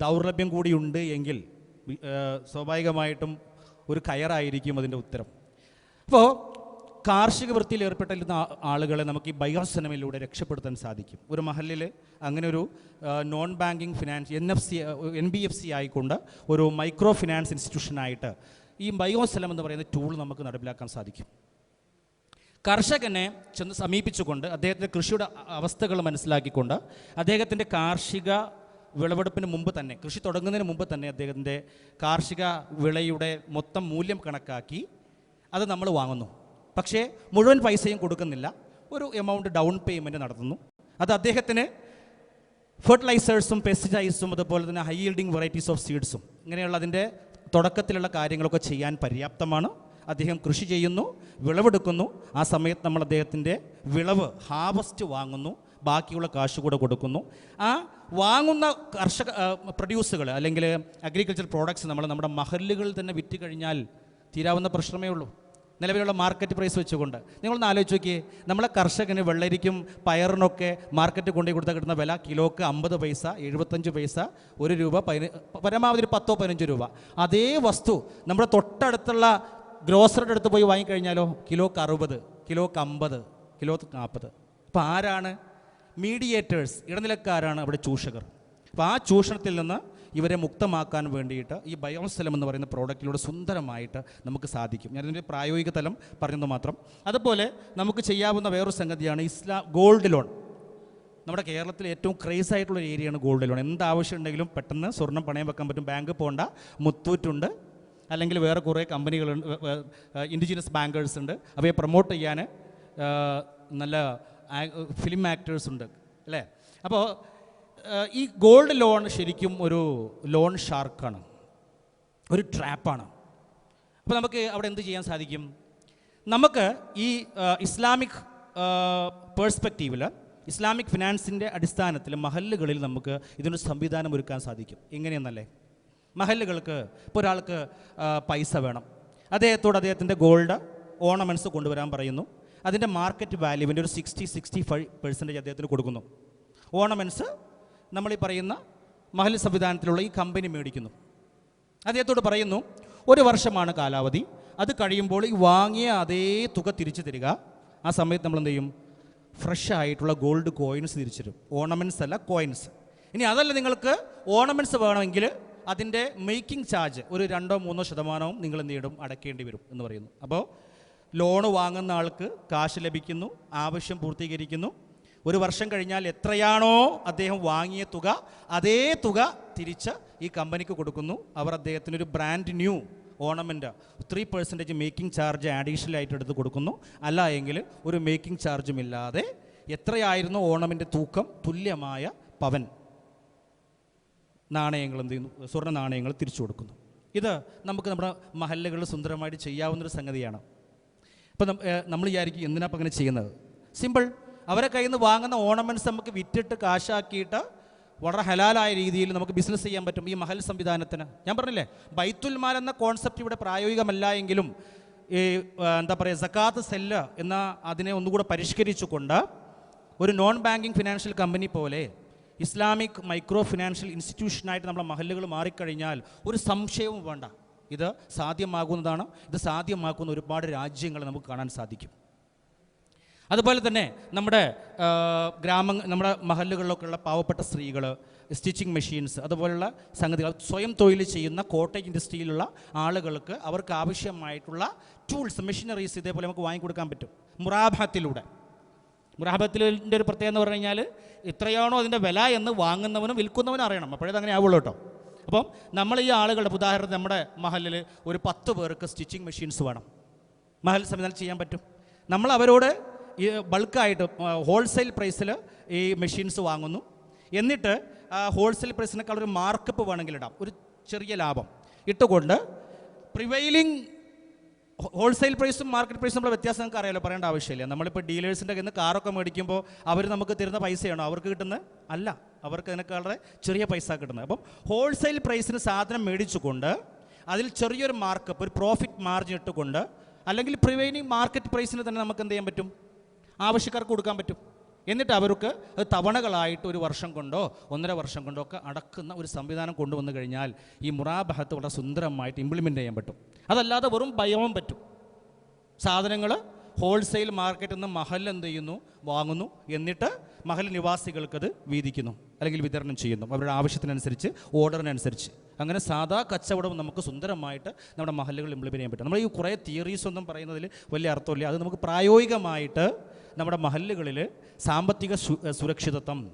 ദൗർലഭ്യം കൂടിയുണ്ട് എങ്കിൽ സ്വാഭാവികമായിട്ടും ഒരു കയറായിരിക്കും അതിന്റെ ഉത്തരം. അപ്പോൾ കാർഷിക വൃത്തിയിൽ ഏർപ്പെട്ടിരുന്ന ആളുകളെ നമുക്ക് ഈ ബയോസനമിലൂടെ രക്ഷപ്പെടുത്താൻ സാധിക്കും. ഒരു മഹലിൽ അങ്ങനെ ഒരു non banking finance N F C N B F C ആയിക്കൊണ്ട് ഒരു മൈക്രോ ഫിനാൻസ് ഇൻസ്റ്റിറ്റ്യൂഷനായിട്ട് ഈ ബയോസലം എന്ന് പറയുന്ന ടൂൾ നമുക്ക് നടപ്പിലാക്കാൻ സാധിക്കും. കർഷകനെ ചെന്ന് സമീപിച്ചുകൊണ്ട് അദ്ദേഹത്തിന്റെ കൃഷിയുടെ അവസ്ഥകൾ മനസ്സിലാക്കിക്കൊണ്ട് അദ്ദേഹത്തിന്റെ കാർഷിക വിളവെടുപ്പിന് മുമ്പ് തന്നെ കൃഷി തുടങ്ങുന്നതിന് മുമ്പ് തന്നെ അദ്ദേഹത്തിന്റെ കാർഷിക വിളയുടെ മൊത്തം മൂല്യം കണക്കാക്കി അത് നമ്മൾ വാങ്ങുന്നു. പക്ഷേ മുഴുവൻ പൈസയും കൊടുക്കുന്നില്ല. ഒരു എമൗണ്ട് ഡൗൺ പേയ്മെന്റ് നടത്തുന്നു. അത് അദ്ദേഹത്തിന് ഫെർട്ടിലൈസേഴ്സും പെസ്റ്റിസൈഡ്സും അതുപോലെ തന്നെ ഹൈ ഈൽഡിങ് വെറൈറ്റീസ് ഓഫ് സീഡ്സും ഇങ്ങനെയുള്ള അതിന്റെ തുടക്കത്തിലുള്ള കാര്യങ്ങളൊക്കെ ചെയ്യാൻ പര്യാപ്തമാണ്. അദ്ദേഹം കൃഷി ചെയ്യുന്നു വിളവെടുക്കുന്നു. ആ സമയത്ത് നമ്മൾ അദ്ദേഹത്തിന്റെ വിളവ് ഹാർവസ്റ്റ് വാങ്ങുന്നു. ബാക്കിയുള്ള കാശ് കൂടെ കൊടുക്കുന്നു. ആ വാങ്ങുന്ന കർഷക പ്രൊഡ്യൂസുകൾ അല്ലെങ്കിൽ അഗ്രികൾച്ചർ പ്രോഡക്ട്സ് നമ്മൾ നമ്മുടെ മഹല്ലുകളിൽ തന്നെ വിറ്റ് കഴിഞ്ഞാൽ തീരാവുന്ന പ്രശ്നമേ ഉള്ളൂ. നിലവിലുള്ള മാർക്കറ്റ് പ്രൈസ് വെച്ചുകൊണ്ട്. നിങ്ങളൊന്ന് ആലോചിച്ച് നോക്കിയേ നമ്മളെ കർഷകന് വെള്ളരിക്കും പയറിനൊക്കെ മാർക്കറ്റ് കൊണ്ടുപോയി കൊടുത്താൽ കിട്ടുന്ന വില കിലോക്ക് അമ്പത് പൈസ എഴുപത്തഞ്ച് പൈസ ഒരു രൂപ പതിന പരമാവധി ഒരു പത്തോ പതിനഞ്ചോ രൂപ. അതേ വസ്തു നമ്മുടെ തൊട്ടടുത്തുള്ള ഗ്രോസറിയുടെ അടുത്ത് പോയി വാങ്ങിക്കഴിഞ്ഞാലോ? കിലോക്ക് അറുപത് കിലോക്ക് അമ്പത് കിലോക്ക് നാൽപ്പത്. അപ്പോൾ ആരാണ് മീഡിയേറ്റേഴ്സ് ഇടനിലക്കാരാണ് അവിടെ ചൂഷകർ. അപ്പോൾ ആ ചൂഷണത്തിൽ നിന്ന് ഇവരെ മുക്തമാക്കാൻ വേണ്ടിയിട്ട് ഈ ബയോസ്ഥലം എന്ന് പറയുന്ന പ്രോഡക്റ്റിലൂടെ സുന്ദരമായിട്ട് നമുക്ക് സാധിക്കും. ഞാനതിന്റെ പ്രായോഗിക തലം പറഞ്ഞത് മാത്രം. അതുപോലെ നമുക്ക് ചെയ്യാവുന്ന വേറൊരു സംഗതിയാണ് ഇസ്ലാ ഗോൾഡ് ലോൺ നമ്മുടെ കേരളത്തിൽ ഏറ്റവും ക്രേസ് ആയിട്ടുള്ള ഏരിയയാണ് ഗോൾഡ് ലോൺ എന്ത് ആവശ്യം ഉണ്ടെങ്കിലും പെട്ടെന്ന് സ്വർണം പണയം വെക്കാൻ പറ്റും. ബാങ്ക് പോകണ്ട മുത്തൂറ്റുണ്ട്. അല്ലെങ്കിൽ വേറെ കുറേ കമ്പനികളുണ്ട് ഇൻഡിജിനസ് ബാങ്കേഴ്സ് ഉണ്ട്. അവയെ പ്രൊമോട്ട് ചെയ്യാൻ നല്ല ഫിലിം ആക്ടേഴ്സ് ഉണ്ട് അല്ലേ? അപ്പോൾ ഈ ഗോൾഡ് ലോൺ ശരിക്കും ഒരു ലോൺ ഷാർക്കാണ് ഒരു ട്രാപ്പാണ് അപ്പോൾ നമുക്ക് അവിടെ എന്ത് ചെയ്യാൻ സാധിക്കും? നമുക്ക് ഈ ഇസ്ലാമിക് പേഴ്സ്പെക്റ്റീവിൽ ഇസ്ലാമിക് ഫിനാൻസിന്റെ അടിസ്ഥാനത്തിൽ മഹല്ലുകളിൽ നമുക്ക് ഇതിനൊരു സംവിധാനം ഒരുക്കാൻ സാധിക്കും. എങ്ങനെയെന്നല്ലേ? മഹല്ലുകൾക്ക് ഇപ്പോൾ ഒരാൾക്ക് പൈസ വേണം. അദ്ദേഹത്തോട് അദ്ദേഹത്തിന്റെ ഗോൾഡ് ഓണമെൻസ് കൊണ്ടുവരാൻ പറയുന്നു. അതിന്റെ മാർക്കറ്റ് വാല്യൂവിന്റെ ഒരു സിക്സ്റ്റി സിക്സ്റ്റി ഫൈവ് പെർസെന്റേജ് അദ്ദേഹത്തിന് കൊടുക്കുന്നു. ഓണമെൻസ് നമ്മൾ ഈ പറയുന്ന മഹൽ സംവിധാനത്തിലുള്ള ഈ കമ്പനി മേടിക്കുന്നു. അദ്ദേഹത്തോട് പറയുന്നു ഒരു വർഷമാണ് കാലാവധി. അത് കഴിയുമ്പോൾ ഈ വാങ്ങിയ അതേ തുക തിരിച്ചു തരിക. ആ സമയത്ത് നമ്മൾ എന്ത് ചെയ്യും? ഫ്രഷ് ആയിട്ടുള്ള ഗോൾഡ് കോയിൻസ് തിരിച്ചു തരും ഓർണമെന്റ്സ് അല്ല കോയിൻസ് ഇനി അതല്ല നിങ്ങൾക്ക് ഓണമെൻസ് വേണമെങ്കിൽ അതിന്റെ മേക്കിംഗ് ചാർജ് ഒരു രണ്ടോ മൂന്നോ ശതമാനവും നിങ്ങൾ എന്ത് ചെയ്യും? അടയ്ക്കേണ്ടി വരും എന്ന് പറയുന്നു. അപ്പോൾ ലോണ് വാങ്ങുന്ന ആൾക്ക് കാശ് ലഭിക്കുന്നു ആവശ്യം പൂർത്തീകരിക്കുന്നു. ഒരു വർഷം കഴിഞ്ഞാൽ എത്രയാണോ അദ്ദേഹം വാങ്ങിയ തുക അതേ തുക തിരിച്ച് ഈ കമ്പനിക്ക് കൊടുക്കുന്നു. അവർ അദ്ദേഹത്തിന് ഒരു brand new ഓണമെന്റ് three percentage making charge additional ആയിട്ട് എടുത്ത് കൊടുക്കുന്നു. അല്ല എങ്കിൽ ഒരു മേക്കിംഗ് ചാർജും ഇല്ലാതെ എത്രയായിരുന്നു ഓണമിന്റെ തൂക്കം? തുല്യമായ പവൻ. നാണയങ്ങൾ എന്ത് ചെയ്യുന്നു? സ്വർണ നാണയങ്ങൾ തിരിച്ചു കൊടുക്കുന്നു. ഇത് നമുക്ക് നമ്മുടെ മഹല്ലുകളിൽ സുന്ദരമായിട്ട് ചെയ്യാവുന്നൊരു സംഗതിയാണ്. ഇപ്പം നമ്മൾ വിചാരിക്കും എന്തിനാ അപ്പം അങ്ങനെ ചെയ്യുന്നത്? സിമ്പിൾ അവരെ കയ്യിൽ നിന്ന് വാങ്ങുന്ന ഓർണമെന്റ്സ് നമുക്ക് വിറ്റിട്ട് കാശാക്കിയിട്ട് വളരെ ഹലാലായ രീതിയിൽ നമുക്ക് ബിസിനസ് ചെയ്യാൻ പറ്റും ഈ മഹൽ സംവിധാനത്തിന്. ഞാൻ പറഞ്ഞില്ലേ? ബൈത്തുൽമാൽ എന്ന കോൺസെപ്റ്റ് ഇവിടെ പ്രായോഗികമല്ല എങ്കിലും ഈ എന്താ പറയുക സക്കാത്ത് സെല്ല് എന്ന അതിനെ ഒന്നുകൂടെ പരിഷ്കരിച്ചുകൊണ്ട് ഒരു നോൺ ബാങ്കിങ് ഫിനാൻഷ്യൽ കമ്പനി പോലെ ഇസ്ലാമിക് മൈക്രോ ഫിനാൻഷ്യൽ ഇൻസ്റ്റിറ്റ്യൂഷനായിട്ട് നമ്മുടെ മഹലുകൾ മാറിക്കഴിഞ്ഞാൽ ഒരു സംശയവും വേണ്ട. ഇത് സാധ്യമാകുന്നതാണ്. ഇത് സാധ്യമാക്കുന്ന ഒരുപാട് രാജ്യങ്ങൾ നമുക്ക് കാണാൻ സാധിക്കും. അതുപോലെ തന്നെ നമ്മുടെ ഗ്രാമ നമ്മുടെ മഹല്ലുകളിലൊക്കെ ഉള്ള പാവപ്പെട്ട സ്ത്രീകൾ സ്റ്റിച്ചിങ് മെഷീൻസ് അതുപോലുള്ള സംഗതികൾ സ്വയം തൊഴിൽ ചെയ്യുന്ന കോട്ടേജ് ഇൻഡസ്ട്രിയിലുള്ള ആളുകൾക്ക് അവർക്ക് ആവശ്യമായിട്ടുള്ള ടൂൾസ് മെഷീനറീസ് ഇതേപോലെ നമുക്ക് വാങ്ങിക്കൊടുക്കാൻ പറ്റും. മുറാഭാത്തിലൂടെ മുറാബത്തിന്റെ ഒരു പ്രത്യേകത എന്ന് പറഞ്ഞു കഴിഞ്ഞാൽ ഇത്രയാണോ അതിന്റെ വില എന്ന് വാങ്ങുന്നവനും വിൽക്കുന്നവനും അറിയണം. അപ്പോഴേ അങ്ങനെ ആവുള്ളൂ കേട്ടോ. അപ്പം നമ്മൾ ഈ ആളുകളുടെ ഉദാഹരണം നമ്മുടെ മഹലിൽ ഒരു പത്ത് പേർക്ക് സ്റ്റിച്ചിങ് മെഷീൻസ് വേണം. മഹൽ സംവിധാനം ചെയ്യാൻ പറ്റും. നമ്മൾ അവരോട് ഈ ബൾക്കായിട്ട് ഹോൾസെയിൽ പ്രൈസിൽ ഈ മെഷീൻസ് വാങ്ങുന്നു. എന്നിട്ട് ഹോൾസെയിൽ പ്രൈസിനേക്കാൾ ഒരു മാർക്കപ്പ് വേണമെങ്കിൽ ഇടാം. ഒരു ചെറിയ ലാഭം. ഇട്ടുകൊണ്ട് പ്രിവൈലിംഗ് ഹോൾസെയിൽ പ്രൈസും മാർക്കറ്റ് പ്രൈസും നമ്മൾ വ്യത്യാസം നമുക്ക് അറിയാലോ പറയേണ്ട ആവശ്യമില്ല. നമ്മളിപ്പോൾ ഡീലേഴ്സിന്റെ കയ്യിൽ നിന്ന് കാറൊക്കെ മേടിക്കുമ്പോൾ അവർ നമുക്ക് തരുന്ന പൈസയാണോ? അവർക്ക് കിട്ടുന്നത് അല്ല. അവർക്ക് അതിനേക്കാളുടെ ചെറിയ പൈസ കിട്ടുന്നത്. അപ്പം ഹോൾസെയിൽ പ്രൈസിന് സാധനം മേടിച്ചുകൊണ്ട് അതിൽ ചെറിയൊരു മാർക്കപ്പ് ഒരു പ്രോഫിറ്റ് മാർജിൻ ഇട്ടുകൊണ്ട് അല്ലെങ്കിൽ പ്രിവൈനിങ് മാർക്കറ്റ് പ്രൈസിന് തന്നെ നമുക്ക് എന്ത് ചെയ്യാൻ പറ്റും? ആവശ്യക്കാർക്ക് കൊടുക്കാൻ പറ്റും. എന്നിട്ട് അവർക്ക് അത് തവണകളായിട്ട് ഒരു വർഷം കൊണ്ടോ ഒന്നര വർഷം കൊണ്ടോ ഒക്കെ അടക്കുന്ന ഒരു സംവിധാനം കൊണ്ടുവന്നു കഴിഞ്ഞാൽ ഈ മുറാബഹത്ത് വളരെ സുന്ദരമായിട്ട് ഇംപ്ലിമെന്റ് ചെയ്യാൻ പറ്റും. അതല്ലാതെ വെറും ഭയവും പറ്റും. സാധനങ്ങൾ ഹോൾസെയിൽ മാർക്കറ്റിൽ നിന്ന് മഹൽ എന്ത് ചെയ്യുന്നു? വാങ്ങുന്നു. എന്നിട്ട് മഹൽ നിവാസികൾക്കത് വീതിക്കുന്നു. അല്ലെങ്കിൽ വിതരണം ചെയ്യുന്നു. അവരുടെ ആവശ്യത്തിനനുസരിച്ച് ഓർഡറിനനുസരിച്ച്. അങ്ങനെ സാധാ കച്ചവടം നമുക്ക് സുന്ദരമായിട്ട് നമ്മുടെ മഹലുകൾ ഇംപ്ലിമെന്റ് ചെയ്യാൻ പറ്റും. നമ്മൾ ഈ കുറേ തിയറീസ് ഒന്നും പറയുന്നതിൽ വലിയ അർത്ഥമില്ല. അത് നമുക്ക് പ്രായോഗികമായിട്ട് നമ്മുടെ മഹല്ലുകളിൽ സാമ്പത്തിക സുരക്ഷിതത്വം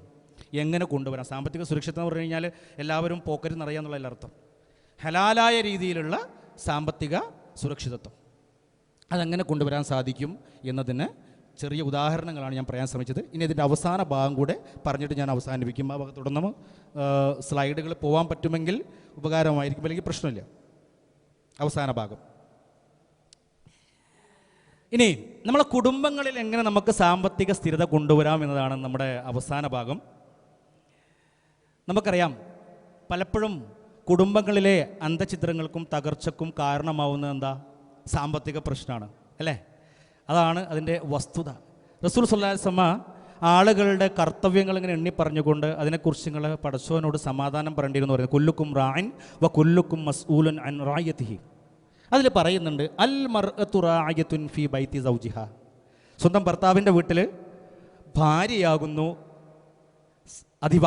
എങ്ങനെ കൊണ്ടുവരാം? സാമ്പത്തിക സുരക്ഷിതത്വം എന്ന് പറഞ്ഞു കഴിഞ്ഞാൽ എല്ലാവരും പോക്കറ്റ് നിറയാന്നുള്ള അർത്ഥം. ഹലാലായ രീതിയിലുള്ള സാമ്പത്തിക സുരക്ഷിതത്വം. അതെങ്ങനെ കൊണ്ടുവരാൻ സാധിക്കും എന്നതിന് ചെറിയ ഉദാഹരണങ്ങളാണ് ഞാൻ പറയാൻ ശ്രമിച്ചത്. ഇനി ഇതിന്റെ അവസാന ഭാഗം കൂടെ പറഞ്ഞിട്ട് ഞാൻ അവസാനിപ്പിക്കും. ആ ഭാഗത്ത് തുടർന്ന് സ്ലൈഡുകൾ പോകാൻ പറ്റുമെങ്കിൽ ഉപകാരമായിരിക്കും. അല്ലെങ്കിൽ പ്രശ്നമില്ല. അവസാന ഭാഗം. ഇനി നമ്മളെ കുടുംബങ്ങളിൽ എങ്ങനെ നമുക്ക് സാമ്പത്തിക സ്ഥിരത കൊണ്ടുവരാം എന്നതാണ് നമ്മുടെ അവസാന ഭാഗം. നമുക്കറിയാം പലപ്പോഴും കുടുംബങ്ങളിലെ അന്ധചിത്രങ്ങൾക്കും തകർച്ചക്കും കാരണമാവുന്നത് എന്താ? സാമ്പത്തിക പ്രശ്നമാണ് അല്ലേ? അതാണ് അതിന്റെ വസ്തുത. റസൂൽ സുല്ലാസമ്മ ആളുകളുടെ കർത്തവ്യങ്ങൾ ഇങ്ങനെ എണ്ണി പറഞ്ഞുകൊണ്ട് അതിനെക്കുറിച്ച് നിങ്ങൾ പടച്ചോനോട് സമാധാനം പറയേണ്ടിയിരുന്നു പറയുന്നത് കൊല്ലുക്കും റായൻ വ കൊല്ലുക്കും മസ്ഊലൻ അൻ റായത്തിഹി അതിൽ പറയുന്നുണ്ട് അൽ മർഅത്തു റായത്തുൻ ഫി ബൈത്തി സൗജിഹ. സ്വന്തം ഭർത്താവിന്റെ വീട്ടിൽ ഭാര്യയാകുന്നു അധിവ.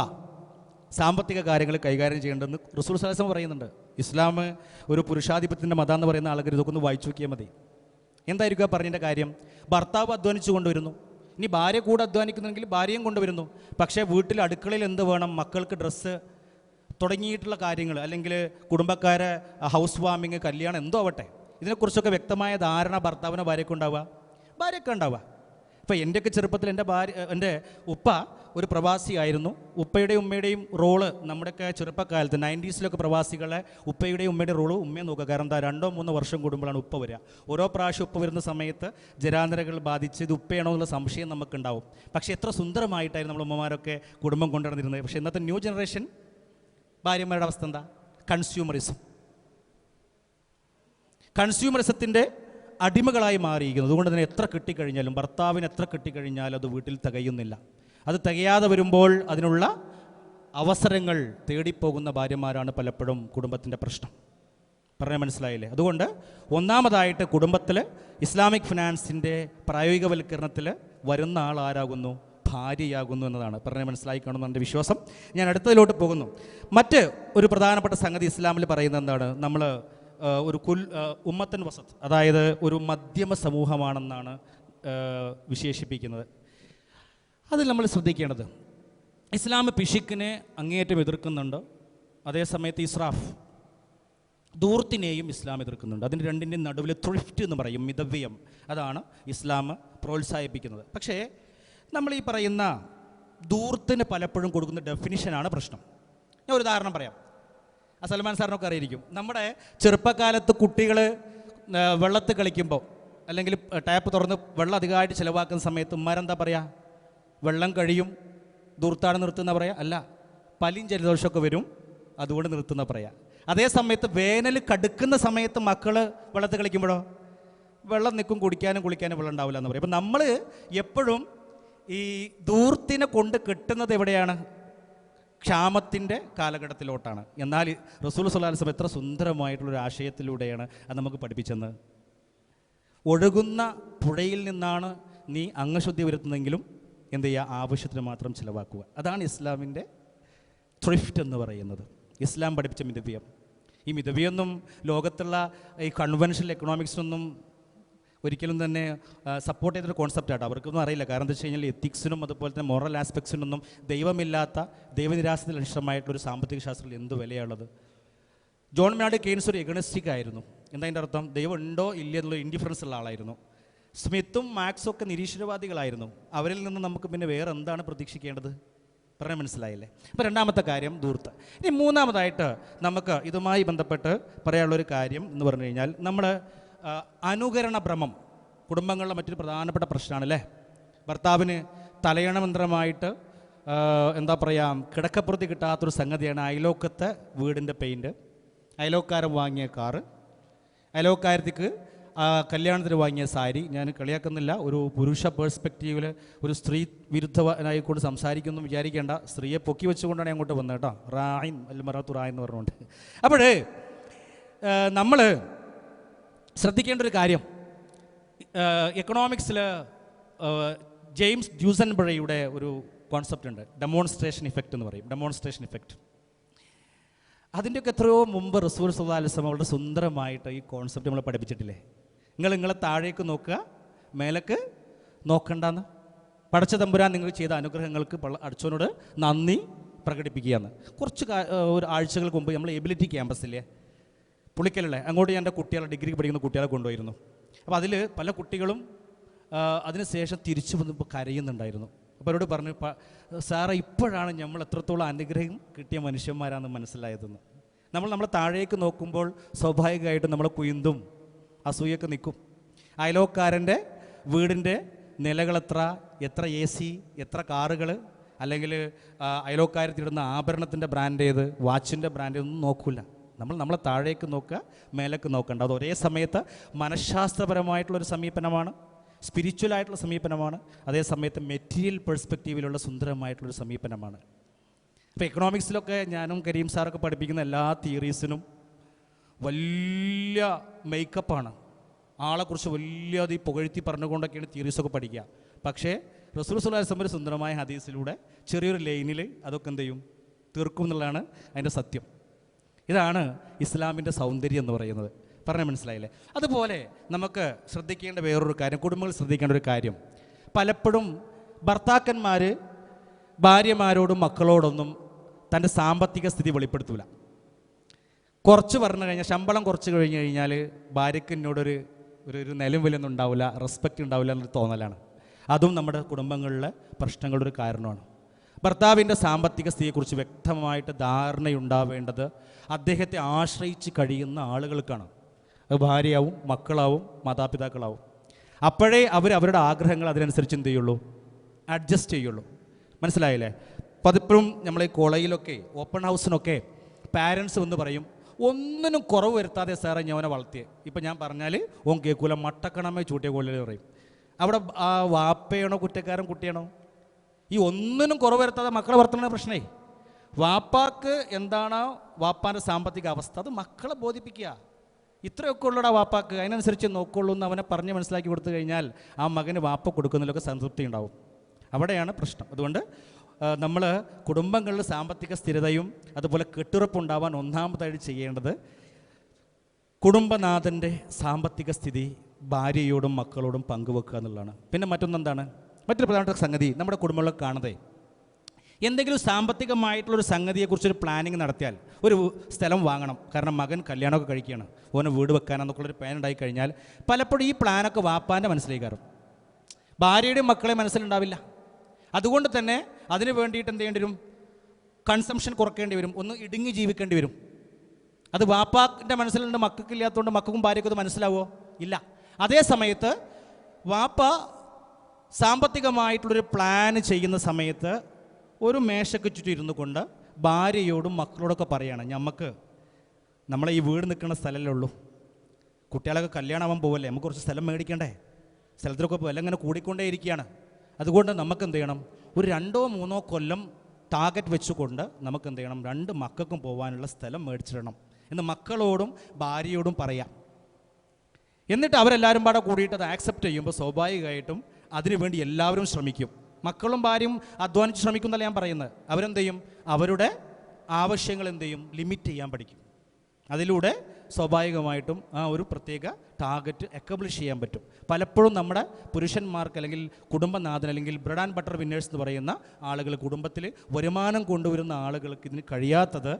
സാമ്പത്തിക കാര്യങ്ങൾ കൈകാര്യം ചെയ്യേണ്ടെന്ന് റസൂൽ സലസം പറയുന്നുണ്ട്. ഇസ്ലാം ഒരു പുരുഷാധിപത്യത്തിന്റെ മതം എന്ന് പറയുന്ന ആളുകൾ ഇതൊക്കെ ഒന്ന് വായിച്ചു നോക്കിയാൽ മതി. എന്തായിരിക്കും പറഞ്ഞതിന്റെ കാര്യം? ഭർത്താവ് അധ്വാനിച്ചു കൊണ്ടുവരുന്നു. ഇനി ഭാര്യ കൂടെ അധ്വാനിക്കുന്നുണ്ടെങ്കിൽ ഭാര്യയും കൊണ്ടുവരുന്നു. പക്ഷേ വീട്ടിൽ അടുക്കളയിൽ എന്ത് വേണം? മക്കൾക്ക് ഡ്രസ്സ് തുടങ്ങിയിട്ടുള്ള കാര്യങ്ങൾ അല്ലെങ്കിൽ കുടുംബക്കാരെ ഹൗസ് വാമിങ് കല്യാണം എന്തോ ആവട്ടെ ഇതിനെക്കുറിച്ചൊക്കെ വ്യക്തമായ ധാരണ ഭർത്താവിനോ ഭാര്യയ്ക്ക് ഉണ്ടാവുക? ഭാര്യയ്ക്ക് ഉണ്ടാവുക. ഇപ്പോൾ എന്റെയൊക്കെ ചെറുപ്പത്തിൽ എന്റെ ഭാര്യ എന്റെ ഉപ്പ ഒരു പ്രവാസിയായിരുന്നു. ഉപ്പയുടെയും ഉമ്മയുടെയും റോൾ നമ്മുടെയൊക്കെ ചെറുപ്പക്കാലത്ത് നയന്റീസിലൊക്കെ പ്രവാസികളെ ഉപ്പയുടെയും ഉമ്മയുടെയും റോൾ ഉമ്മയെ നോക്കുക. കാരണം എന്താ രണ്ടോ മൂന്നോ വർഷം കൂടുമ്പോഴാണ് ഉപ്പ വരിക. ഓരോ പ്രാവശ്യം ഉപ്പ വരുന്ന സമയത്ത് ജരാന്തരകൾ ബാധിച്ച് ഇത് ഉപ്പയാണോ എന്നുള്ള സംശയം നമുക്കുണ്ടാവും. പക്ഷേ എത്ര സുന്ദരമായിട്ടായിരുന്നു നമ്മൾ ഉമ്മമാരൊക്കെ കുടുംബം കൊണ്ടുവന്നിരുന്നത് പക്ഷേ ഇന്നത്തെ ന്യൂ ജനറേഷൻ ഭാര്യമാരുടെ അവസ്ഥ എന്താ? കൺസ്യൂമറിസം കൺസ്യൂമറിസത്തിന്റെ അടിമകളായി മാറിയിരിക്കുന്നു. അതുകൊണ്ട് തന്നെ എത്ര കിട്ടിക്കഴിഞ്ഞാലും ഭർത്താവിന് എത്ര കിട്ടിക്കഴിഞ്ഞാലും അത് വീട്ടിൽ തികയുന്നില്ല. അത് തികയാതെ വരുമ്പോൾ അതിനുള്ള അവസരങ്ങൾ തേടിപ്പോകുന്ന ഭാര്യമാരാണ് പലപ്പോഴും കുടുംബത്തിന്റെ പ്രശ്നം. പറഞ്ഞാൽ മനസ്സിലായില്ലേ? അതുകൊണ്ട് ഒന്നാമതായിട്ട് കുടുംബത്തിൽ ഇസ്ലാമിക് ഫിനാൻസിന്റെ പ്രായോഗികവൽക്കരണത്തിൽ വരുന്ന ആൾ ആരാകുന്നു ഭാര്യയാകുന്നു എന്നതാണ്. പറഞ്ഞാൽ മനസ്സിലായി കാണുന്ന എന്റെ വിശ്വാസം? ഞാൻ അടുത്തതിലോട്ട് പോകുന്നു. മറ്റ് ഒരു പ്രധാനപ്പെട്ട സംഗതി ഇസ്ലാമിൽ പറയുന്നത് എന്താണ്? നമ്മൾ ഒരു കുൽ ഉമ്മത്തൻ വസത്ത് അതായത് ഒരു മധ്യമ സമൂഹമാണെന്നാണ് വിശേഷിപ്പിക്കുന്നത്. അതിൽ നമ്മൾ ശ്രദ്ധിക്കേണ്ടത് ഇസ്ലാം പിശുക്കിനെ അങ്ങേയറ്റം എതിർക്കുന്നുണ്ട് അതേസമയത്ത് ഇസ്രാഫ് ദൂർത്തിനെയും ഇസ്ലാം എതിർക്കുന്നുണ്ട്. അതിന്റെ രണ്ടിന്റെയും നടുവിൽ ത്രിഫ്റ്റ് എന്ന് പറയും മിതവ്യം അതാണ് ഇസ്ലാം പ്രോത്സാഹിപ്പിക്കുന്നത്. പക്ഷേ നമ്മൾ ഈ പറയുന്ന ദൂർത്തിന് പലപ്പോഴും കൊടുക്കുന്ന ഡെഫിനിഷനാണ് പ്രശ്നം. ഞാൻ ഒരു ഉദാഹരണം പറയാം. ആ സൽമാൻ സാറിനൊക്കെ അറിയിരിക്കും നമ്മുടെ ചെറുപ്പകാലത്ത് കുട്ടികൾ വെള്ളത്തിൽ കളിക്കുമ്പോൾ അല്ലെങ്കിൽ ടാപ്പ് തുറന്ന് വെള്ളം അധികമായിട്ട് ചിലവാക്കുന്ന സമയത്ത് ഉമ്മാരെന്താ പറയുക വെള്ളം കഴിയും ദൂർത്താണ് നിർത്തുന്ന പറയാ? അല്ല പലിയും ജലദോഷമൊക്കെ വരും അതുകൊണ്ട് നിർത്തുന്ന പറയാ. അതേ സമയത്ത് വേനൽ കടുക്കുന്ന സമയത്ത് മക്കൾ വെള്ളത്തിൽ കളിക്കുമ്പോഴോ? വെള്ളം നിൽക്കും കുടിക്കാനും കുളിക്കാനും വെള്ളം ഉണ്ടാവില്ല എന്ന് പറയും. അപ്പം നമ്മൾ എപ്പോഴും ഈ ദൂർത്തിനെ കൊണ്ട് കിട്ടുന്നത് എവിടെയാണ്? ക്ഷാമത്തിന്റെ കാലഘട്ടത്തിലോട്ടാണ്. എന്നാൽ റസൂൽ സുല്ലാസ്ലം എത്ര സുന്ദരമായിട്ടുള്ളൊരു ആശയത്തിലൂടെയാണ് അത് നമുക്ക് പഠിപ്പിച്ചത് ഒഴുകുന്ന പുഴയിൽ നിന്നാണ് നീ അംഗശുദ്ധി വരുത്തുന്നെങ്കിലും എന്ത് ചെയ്യുക? ആവശ്യത്തിന് മാത്രം ചിലവാക്കുക. അതാണ് ഇസ്ലാമിന്റെ ത്രിഫ്റ്റ് എന്ന് പറയുന്നത്. ഇസ്ലാം പഠിപ്പിച്ച മിതവ്യം ഈ മിതവ്യൊന്നും ലോകത്തുള്ള ഈ കൺവെൻഷണൽ എക്കണോമിക്സിനൊന്നും ഒരിക്കലും തന്നെ സപ്പോർട്ട് ചെയ്തൊരു കോൺസെപ്റ്റ് ആട്ടോ. അവർക്കൊന്നും അറിയില്ല. കാരണം എന്താ വെച്ച് കഴിഞ്ഞാൽ എത്തിക്സിനും അതുപോലെ തന്നെ മോറൽ ആസ്പെക്ട്സിനൊന്നും ദൈവമില്ലാത്ത ദൈവനിരാശത്തിൽ അനിഷ്ടമായിട്ടുള്ള ഒരു സാമ്പത്തിക ശാസ്ത്രത്തിൽ എന്ത് വിലയുള്ളത് ജോൺ മാഡ് കെയ്ൻസ് ഒരു എഗണിസ്റ്റിക് ആയിരുന്നു. എന്താ അതിന്റെ അർത്ഥം? ദൈവം ഉണ്ടോ ഇല്ല എന്നുള്ള ഇൻഡിഫറൻസ് ഉള്ള ആളായിരുന്നു. സ്മിത്തും മാക്സും ഒക്കെ നിരീശ്വരവാദികളായിരുന്നു. അവരിൽ നിന്ന് നമുക്ക് പിന്നെ വേറെ എന്താണ് പ്രതീക്ഷിക്കേണ്ടത്? പറഞ്ഞാൽ മനസ്സിലായില്ലേ? അപ്പോൾ രണ്ടാമത്തെ കാര്യം ദൂർത്ത്. ഇനി മൂന്നാമതായിട്ട് നമുക്ക് ഇതുമായി ബന്ധപ്പെട്ട് പറയാനുള്ളൊരു കാര്യം എന്ന് പറഞ്ഞു കഴിഞ്ഞാൽ നമ്മൾ അനുകരണ ഭ്രമം കുടുംബങ്ങളിലെ മറ്റൊരു പ്രധാനപ്പെട്ട പ്രശ്നമാണ് അല്ലേ ഭർത്താവിന് തലയണമന്ത്രമായിട്ട് എന്താ പറയുക കിടക്കപ്പുറത്ത് കിട്ടാത്തൊരു സംഗതിയാണ് അയലോക്കത്തെ വീടിന്റെ പെയിന്റ് അയലോക്കാരൻ വാങ്ങിയ കാറ്. അയലോക്കാരത്തേക്ക് കല്യാണത്തിന് വാങ്ങിയ സാരി. ഞാൻ കളിയാക്കുന്നില്ല. ഒരു പുരുഷ പേഴ്സ്പെക്റ്റീവിൽ ഒരു സ്ത്രീ വിരുദ്ധനായിക്കൊണ്ട് സംസാരിക്കുന്നു വിചാരിക്കേണ്ട. സ്ത്രീയെ പൊക്കി വെച്ചുകൊണ്ടാണ് അങ്ങോട്ട് വന്നത് കേട്ടോ. റായിൻ അൽമറാത്തു റായ് എന്ന് പറഞ്ഞുകൊണ്ട്. അപ്പോഴേ നമ്മൾ ശ്രദ്ധിക്കേണ്ട ഒരു കാര്യം. എക്കണോമിക്സിൽ ജെയിംസ് ഡ്യൂസൻബറയുടെ ഒരു കോൺസെപ്റ്റ് ഉണ്ട്. ഡെമോൺസ്ട്രേഷൻ ഇഫക്റ്റ് എന്ന് പറയും. ഡെമോൺസ്ട്രേഷൻ ഇഫക്റ്റ് അതിന്റെയൊക്കെ എത്രയോ മുമ്പ് റിസോഴ്സ് ഉദാലിസം വളരെ സുന്ദരമായിട്ട് ഈ കോൺസെപ്റ്റ് നമ്മൾ പഠിപ്പിച്ചിട്ടില്ലേ? നിങ്ങൾ നിങ്ങളെ താഴേക്ക് നോക്കുക മേലക്ക് നോക്കണ്ടെന്ന്. പഠിച്ച തമ്പുരാൻ നിങ്ങൾ ചെയ്ത അനുഗ്രഹങ്ങൾക്ക് അടച്ചവനോട് നന്ദി പ്രകടിപ്പിക്കുകയാണ്. കുറച്ച് ഒരു ആഴ്ചകൾക്ക് മുമ്പ് നമ്മൾ എബിലിറ്റി ക്യാമ്പസില്ലേ പുളിക്കലല്ലേ. അങ്ങോട്ട് ഞാൻ എന്റെ കുട്ടികളെ ഡിഗ്രിക്ക് പഠിക്കുന്ന കുട്ടികളെ കൊണ്ടുപോയിരുന്നു. അപ്പോൾ അതിൽ പല കുട്ടികളും അതിനുശേഷം തിരിച്ചു വന്നപ്പോൾ കരയുന്നുണ്ടായിരുന്നു. അപ്പോൾ അവരോട് പറഞ്ഞു "പ- സാറേ ഇപ്പോഴാണ് നമ്മൾ എത്രത്തോളം അനുഗ്രഹം കിട്ടിയ മനുഷ്യന്മാരാണെന്ന് മനസ്സിലായതെന്ന്. നമ്മൾ നമ്മൾ താഴേക്ക് നോക്കുമ്പോൾ സ്വാഭാവികമായിട്ടും നമ്മളെ കുയന്തും അസൂയൊക്കെ നിൽക്കും. അയലോക്കാരന്റെ വീടിന്റെ നിലകളെത്ര എത്ര എ സി എത്ര കാറുകൾ അല്ലെങ്കിൽ അയലോക്കാരത്തിടുന്ന ആഭരണത്തിന്റെ ബ്രാൻഡ് ഏത് വാച്ചിന്റെ ബ്രാൻഡ് ഏതൊന്നും നോക്കില്ല നമ്മൾ നമ്മളെ താഴേക്ക് നോക്കുക മേലേക്ക് നോക്കേണ്ട. അത് ഒരേ സമയത്ത് മനഃശാസ്ത്രപരമായിട്ടുള്ളൊരു സമീപനമാണ് സ്പിരിച്വൽ ആയിട്ടുള്ള സമീപനമാണ് അതേ സമയത്ത് മെറ്റീരിയൽ പെർസ്പെക്റ്റീവിലുള്ള സുന്ദരമായിട്ടുള്ളൊരു സമീപനമാണ്. ഇപ്പോൾ എക്കണോമിക്സിലൊക്കെ ഞാനും കരീം സാറൊക്കെ പഠിപ്പിക്കുന്ന എല്ലാ തിയറീസിനും വലിയ മേക്കപ്പാണ് ആളെക്കുറിച്ച് വലിയ അത് പുകഴ്ത്തി പറഞ്ഞുകൊണ്ടൊക്കെയാണ് തിയറീസൊക്കെ പഠിക്കുക. പക്ഷേ റസൂൽ സുല്ലാസ്ലം ഒരു സുന്ദരമായ ഹദീസിലൂടെ ചെറിയൊരു ലൈനിൽ അതൊക്കെ എന്ത് ചെയ്യും? തീർക്കും എന്നുള്ളതാണ് അതിന്റെ സത്യം. ഇതാണ് ഇസ്ലാമിന്റെ സൗന്ദര്യം എന്ന് പറയുന്നത്. പറഞ്ഞാൽ മനസ്സിലായില്ലേ? അതുപോലെ നമുക്ക് ശ്രദ്ധിക്കേണ്ട വേറൊരു കാര്യം കുടുംബങ്ങൾ ശ്രദ്ധിക്കേണ്ട ഒരു കാര്യം. പലപ്പോഴും ഭർത്താക്കന്മാർ ഭാര്യമാരോടും മക്കളോടൊന്നും തന്റെ സാമ്പത്തിക സ്ഥിതി വെളിപ്പെടുത്തൂല. കുറച്ച് പറഞ്ഞു കഴിഞ്ഞാൽ ശമ്പളം കുറച്ച് കഴിഞ്ഞ് കഴിഞ്ഞാൽ ഭാര്യയ്ക്ക് എന്നോടൊരു ഒരു ഒരു നിലം വിലൊന്നും ഉണ്ടാവില്ല റെസ്പെക്റ്റ് ഉണ്ടാവില്ല എന്നൊരു തോന്നലാണ്. അതും നമ്മുടെ കുടുംബങ്ങളിലെ പ്രശ്നങ്ങളുടെ ഒരു കാരണമാണ്. ഭർത്താവിന്റെ സാമ്പത്തിക സ്ഥിതിയെക്കുറിച്ച് വ്യക്തമായിട്ട് ധാരണയുണ്ടാവേണ്ടത് അദ്ദേഹത്തെ ആശ്രയിച്ച് കഴിയുന്ന ആളുകൾക്കാണ്. അത് ഭാര്യയാവും മക്കളാവും മാതാപിതാക്കളാവും. അപ്പോഴേ അവർ അവരുടെ ആഗ്രഹങ്ങൾ അതിനനുസരിച്ച് എന്ത് ചെയ്യുള്ളൂ? അഡ്ജസ്റ്റ് ചെയ്യുള്ളൂ. മനസ്സിലായില്ലേ? പതിപ്പോഴും നമ്മൾ ഈ കോളേജിലൊക്കെ ഓപ്പൺ ഹൗസിനൊക്കെ പാരൻസ് എന്ന് പറയും ഒന്നിനും കുറവ് വരുത്താതെ സാറേ ഞാൻ വളർത്തിയേ. ഇപ്പം ഞാൻ പറഞ്ഞാൽ ഓൻ കേൾക്കൂല മട്ടക്കണമേ ചൂട്ടിയ കോളേജിൽ പറയും. അവിടെ ആ വാപ്പയാണോ കുറ്റക്കാരൻ കുട്ടിയാണോ? ഈ ഒന്നിനും കുറവ് വരുത്താതെ മക്കളെ പ്രശ്നമായി പ്രശ്നമേ വാപ്പാക്ക് എന്താണ് വാപ്പാന്റെ സാമ്പത്തിക അവസ്ഥ? അത് മക്കളെ ബോധിപ്പിക്കുക. ഇത്രയൊക്കെ ഉള്ളടാ വാപ്പാക്ക്. അതിനനുസരിച്ച് നോക്കുള്ളൂ എന്ന് അവനെ പറഞ്ഞ് മനസ്സിലാക്കി കൊടുത്തു കഴിഞ്ഞാൽ ആ മകന് വാപ്പ കൊടുക്കുന്നതിലൊക്കെ സംതൃപ്തി ഉണ്ടാവും. അവിടെയാണ് പ്രശ്നം. അതുകൊണ്ട് നമ്മൾ കുടുംബങ്ങളിൽ സാമ്പത്തിക സ്ഥിരതയും അതുപോലെ കെട്ടുറപ്പുണ്ടാവാൻ ഒന്നാമതായിട്ട് ചെയ്യേണ്ടത് കുടുംബനാഥന്റെ സാമ്പത്തിക സ്ഥിതി ഭാര്യയോടും മക്കളോടും പങ്കുവെക്കുക എന്നുള്ളതാണ്. പിന്നെ മറ്റൊന്നെന്താണ്? മറ്റൊരു പ്രധാനപ്പെട്ട സംഗതി നമ്മുടെ കുടുംബങ്ങളൊക്കെ കാണുന്നതേ. എന്തെങ്കിലും സാമ്പത്തികമായിട്ടുള്ളൊരു സംഗതിയെക്കുറിച്ചൊരു പ്ലാനിങ് നടത്തിയാൽ ഒരു സ്ഥലം വാങ്ങണം. കാരണം മകൻ കല്യാണമൊക്കെ കഴിക്കുകയാണ്. ഓനെ വീട് വെക്കാനെന്നൊക്കെയുള്ളൊരു പ്ലാൻ ഉണ്ടായി കഴിഞ്ഞാൽ പലപ്പോഴും ഈ പ്ലാനൊക്കെ വാപ്പാന്റെ മനസ്സിലേക്ക് കയറും. ഭാര്യയുടെയും മക്കളെ മനസ്സിലുണ്ടാവില്ല. അതുകൊണ്ട് തന്നെ അതിന് വേണ്ടിയിട്ട് എന്ത് ചെയ്യേണ്ടി വരും? കൺസംഷൻ കുറക്കേണ്ടി വരും. ഒന്ന് ഇടുങ്ങി ജീവിക്കേണ്ടി വരും. അത് വാപ്പാന്റെ മനസ്സിലുണ്ട് മക്കൾക്കില്ലാത്തതുകൊണ്ട് മക്കൾക്കും ഭാര്യയ്ക്കും അത് മനസ്സിലാവോ ഇല്ല. അതേ സമയത്ത് വാപ്പ സാമ്പത്തികമായിട്ടുള്ളൊരു പ്ലാൻ ചെയ്യുന്ന സമയത്ത് ഒരു മേശയ്ക്ക് ചുറ്റും ഇരുന്നു കൊണ്ട് ഭാര്യയോടും മക്കളോടൊക്കെ പറയുകയാണ് നമുക്ക് നമ്മളെ ഈ വീട് നിൽക്കുന്ന സ്ഥലമല്ലേ ഉള്ളൂ. കുട്ടികളൊക്കെ കല്യാണമാകാൻ പോവല്ലേ നമുക്ക് കുറച്ച് സ്ഥലം മേടിക്കണ്ടേ? സ്ഥലത്തിലൊക്കെ വില ഇങ്ങനെ കൂടിക്കൊണ്ടേ ഇരിക്കുകയാണ്. അതുകൊണ്ട് നമുക്ക് എന്ത് ചെയ്യണം? ഒരു രണ്ടോ മൂന്നോ കൊല്ലം ടാർഗറ്റ് വെച്ചുകൊണ്ട് നമുക്ക് എന്ത് ചെയ്യണം? രണ്ട് മക്കൾക്കും പോകാനുള്ള സ്ഥലം മേടിച്ചിടണം. എന്ന് മക്കളോടും ഭാര്യയോടും പറയാം. എന്നിട്ട് അവരെല്ലാവരും പാടെ കൂടിയിട്ട് അത് ആക്സെപ്റ്റ് ചെയ്യുമ്പോൾ സ്വാഭാവികമായിട്ടും അതിനുവേണ്ടി എല്ലാവരും ശ്രമിക്കും. മക്കളും ഭാര്യയും അധ്വാനിച്ച് ശ്രമിക്കുന്നല്ല ഞാൻ പറയുന്നത്? അവരെന്ത് ചെയ്യും അവരുടെ ആവശ്യങ്ങൾ എന്ത് ചെയ്യും ലിമിറ്റ് ചെയ്യാൻ പഠിക്കും. അതിലൂടെ സ്വാഭാവികമായിട്ടും ആ ഒരു പ്രത്യേക ടാർഗറ്റ് അക്കബ്ലിഷ് ചെയ്യാൻ പറ്റും. പലപ്പോഴും നമ്മുടെ പുരുഷന്മാർക്ക് അല്ലെങ്കിൽ കുടുംബനാഥൻ അല്ലെങ്കിൽ ബ്രെഡ് ആൻഡ് ബട്ടർ വിന്നേഴ്സ് എന്ന് പറയുന്ന ആളുകൾ കുടുംബത്തിൽ വരുമാനം കൊണ്ടുവരുന്ന ആളുകൾക്ക് ഇതിന് കഴിയാത്തത്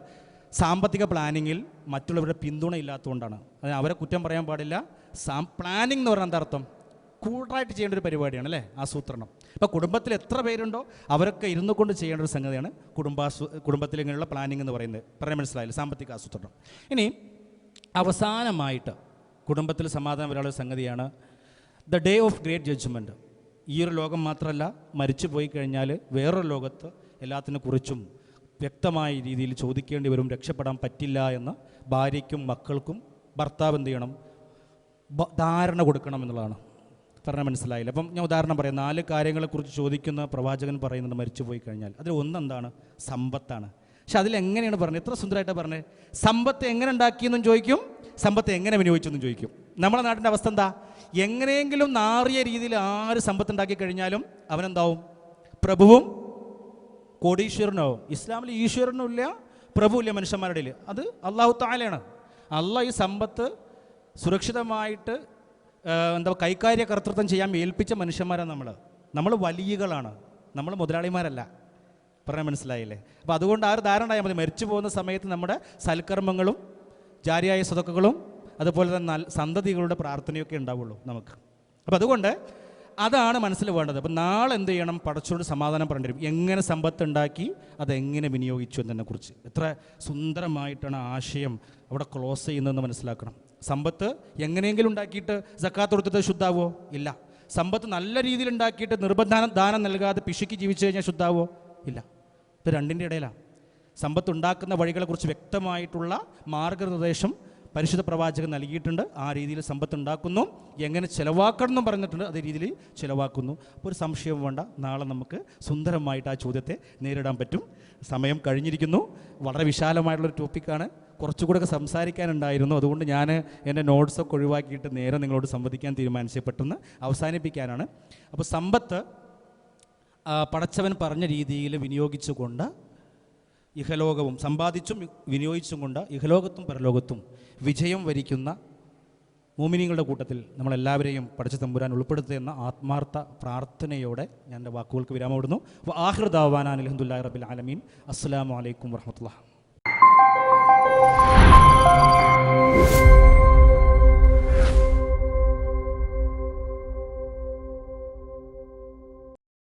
സാമ്പത്തിക പ്ലാനിങ്ങിൽ മറ്റുള്ളവരുടെ പിന്തുണ ഇല്ലാത്തതുകൊണ്ടാണ് അതിന് അവരെ കുറ്റം പറയാൻ പാടില്ല. സാം പ്ലാനിങ് എന്ന് പറഞ്ഞാൽ എന്താ അർത്ഥം? കൂട്ടായിട്ട് ചെയ്യേണ്ട ഒരു പരിപാടിയാണ് അല്ലേ? ആസൂത്രണം. ഇപ്പോൾ കുടുംബത്തിൽ എത്ര പേരുണ്ടോ അവരൊക്കെ ഇരുന്നു കൊണ്ട് ചെയ്യേണ്ട ഒരു സംഗതിയാണ് കുടുംബാസു കുടുംബത്തിൽ ഇങ്ങനെയുള്ള പ്ലാനിങ് എന്ന് പറയുന്നത്. പറയാൻ മനസ്സിലായില്ല സാമ്പത്തിക ആസൂത്രണം. ഇനി അവസാനമായിട്ട് കുടുംബത്തിൽ സമാധാനം വരാനുള്ള സംഗതിയാണ് the day of great judgement ഈ ഒരു ലോകം മാത്രമല്ല മരിച്ചു പോയി കഴിഞ്ഞാൽ വേറൊരു ലോകത്ത് എല്ലാത്തിനെ കുറിച്ചും വ്യക്തമായ രീതിയിൽ ചോദിക്കേണ്ടി വരും രക്ഷപ്പെടാൻ പറ്റില്ല എന്ന് ഭാര്യയ്ക്കും മക്കൾക്കും ഭർത്താവ് എന്ത് ചെയ്യണം? ധാരണ കൊടുക്കണം എന്നുള്ളതാണ്. പറഞ്ഞാൽ മനസ്സിലായില്ല. അപ്പം ഞാൻ ഉദാഹരണം പറയാം. നാല് കാര്യങ്ങളെക്കുറിച്ച് ചോദിക്കുന്ന പ്രവാചകൻ പറയുന്നത് മരിച്ചു പോയി കഴിഞ്ഞാൽ അതിൽ ഒന്നെന്താണ്? സമ്പത്താണ്. പക്ഷെ അതിലെങ്ങനെയാണ് പറഞ്ഞത്? എത്ര സുന്ദരമായിട്ടാണ് പറഞ്ഞത്. സമ്പത്ത് എങ്ങനെ ഉണ്ടാക്കിയെന്നും ചോദിക്കും. സമ്പത്ത് എങ്ങനെ വിനിയോഗിച്ചെന്നും ചോദിക്കും. നമ്മുടെ നാട്ടിന്റെ അവസ്ഥ എന്താ? എങ്ങനെയെങ്കിലും നാറിയ രീതിയിൽ ആര് സമ്പത്ത് ഉണ്ടാക്കി കഴിഞ്ഞാലും അവനെന്താവും? പ്രഭുവും കോടീശ്വരനാവും ഇസ്ലാമിൽ ഈശ്വരനും ഇല്ല പ്രഭുവില്ല മനുഷ്യന്മാരുടെ അത് അള്ളാഹു താലയാണ് അള്ളാഹ് ഈ സമ്പത്ത് സുരക്ഷിതമായിട്ട് എന്താ കൈകാര്യ കർത്തൃത്വം ചെയ്യാൻ ഏൽപ്പിച്ച മനുഷ്യന്മാരാണ് നമ്മൾ നമ്മൾ വലിയകളാണ്. നമ്മൾ മുതലാളിമാരല്ല. പറഞ്ഞാൽ മനസ്സിലായില്ലേ? അപ്പോൾ അതുകൊണ്ട് ആ ഒരു ധാരണ മതി. മരിച്ചു പോകുന്ന സമയത്ത് നമ്മുടെ സൽക്കർമ്മങ്ങളും ജാരിയായ സ്വതക്കുകളും അതുപോലെ തന്നെ സന്തതികളുടെ പ്രാർത്ഥനയൊക്കെ ഉണ്ടാവുള്ളൂ നമുക്ക്. അപ്പോൾ അതുകൊണ്ട് അതാണ് മനസ്സിൽ വേണ്ടത്. അപ്പം നാളെ എന്ത് ചെയ്യണം? പടച്ചോട് സമാധാനം പറഞ്ഞു തരും എങ്ങനെ സമ്പത്ത് ഉണ്ടാക്കി അതെങ്ങനെ വിനിയോഗിച്ചു എന്നതിനെക്കുറിച്ച്. എത്ര സുന്ദരമായിട്ടാണ് ആശയം അവിടെ ക്ലോസ് ചെയ്യുന്നതെന്ന് മനസ്സിലാക്കണം. സമ്പത്ത് എങ്ങനെയെങ്കിലും ഉണ്ടാക്കിയിട്ട് സക്കാത്ത് കൊടുത്തിട്ട് ശുദ്ധാവോ? ഇല്ല. സമ്പത്ത് നല്ല രീതിയിൽ ഉണ്ടാക്കിയിട്ട് നിർബന്ധാനം ദാനം നൽകാതെ പിശുക്കി ജീവിച്ചു കഴിഞ്ഞാൽ ശുദ്ധാവോ? ഇല്ല. ഇത് രണ്ടിന്റെ ഇടയിലാണ്. സമ്പത്ത് ഉണ്ടാക്കുന്ന വഴികളെക്കുറിച്ച് വ്യക്തമായിട്ടുള്ള മാർഗനിർദ്ദേശം പരിശുദ്ധ പ്രവാചകൻ നൽകിയിട്ടുണ്ട്. ആ രീതിയിൽ സമ്പത്ത് ഉണ്ടാക്കുന്നു. എങ്ങനെ ചിലവാക്കണം എന്നും പറഞ്ഞിട്ടുണ്ട്. അതേ രീതിയിൽ ചിലവാക്കുന്നു. അപ്പോൾ ഒരു സംശയവും വേണ്ട. നാളെ നമുക്ക് സുന്ദരമായിട്ട് ആ ചോദ്യത്തെ നേരിടാൻ പറ്റും. സമയം കഴിഞ്ഞിരിക്കുന്നു. വളരെ വിശാലമായിട്ടുള്ളൊരു ടോപ്പിക്കാണ് കുറച്ചുകൂടെ ഒക്കെ സംസാരിക്കാനുണ്ടായിരുന്നു. അതുകൊണ്ട് ഞാൻ എന്റെ നോട്ട്സൊക്കെ ഒഴിവാക്കിയിട്ട് നേരെ നിങ്ങളോട് സംവദിക്കാൻ തീരുമാനിച്ച പെട്ടെന്ന് അവസാനിപ്പിക്കാനാണ്. അപ്പോൾ സമ്പത്ത് പടച്ചവൻ പറഞ്ഞ രീതിയിൽ വിനിയോഗിച്ചുകൊണ്ട് ഇഹലോകവും സമ്പാദിച്ചും വിനിയോഗിച്ചും കൊണ്ട് ഇഹലോകത്തും പരലോകത്തും വിജയം വരിക്കുന്ന മോമിനിങ്ങളുടെ കൂട്ടത്തിൽ നമ്മളെല്ലാവരെയും പഠിച്ച തമ്പുരാൻ ഉൾപ്പെടുത്തുന്ന ആത്മാർത്ഥ പ്രാർത്ഥനയോടെ ഞാൻ എന്റെ വാക്കുകൾക്ക് വിരാമം ഇടുന്നു. ആഹൃദാവാനാൻ അലഹമുല്ലാ റബിൽ ആലമീൻ. അസ്സാം വലൈക്കും വർഹമത്തുള്ള Música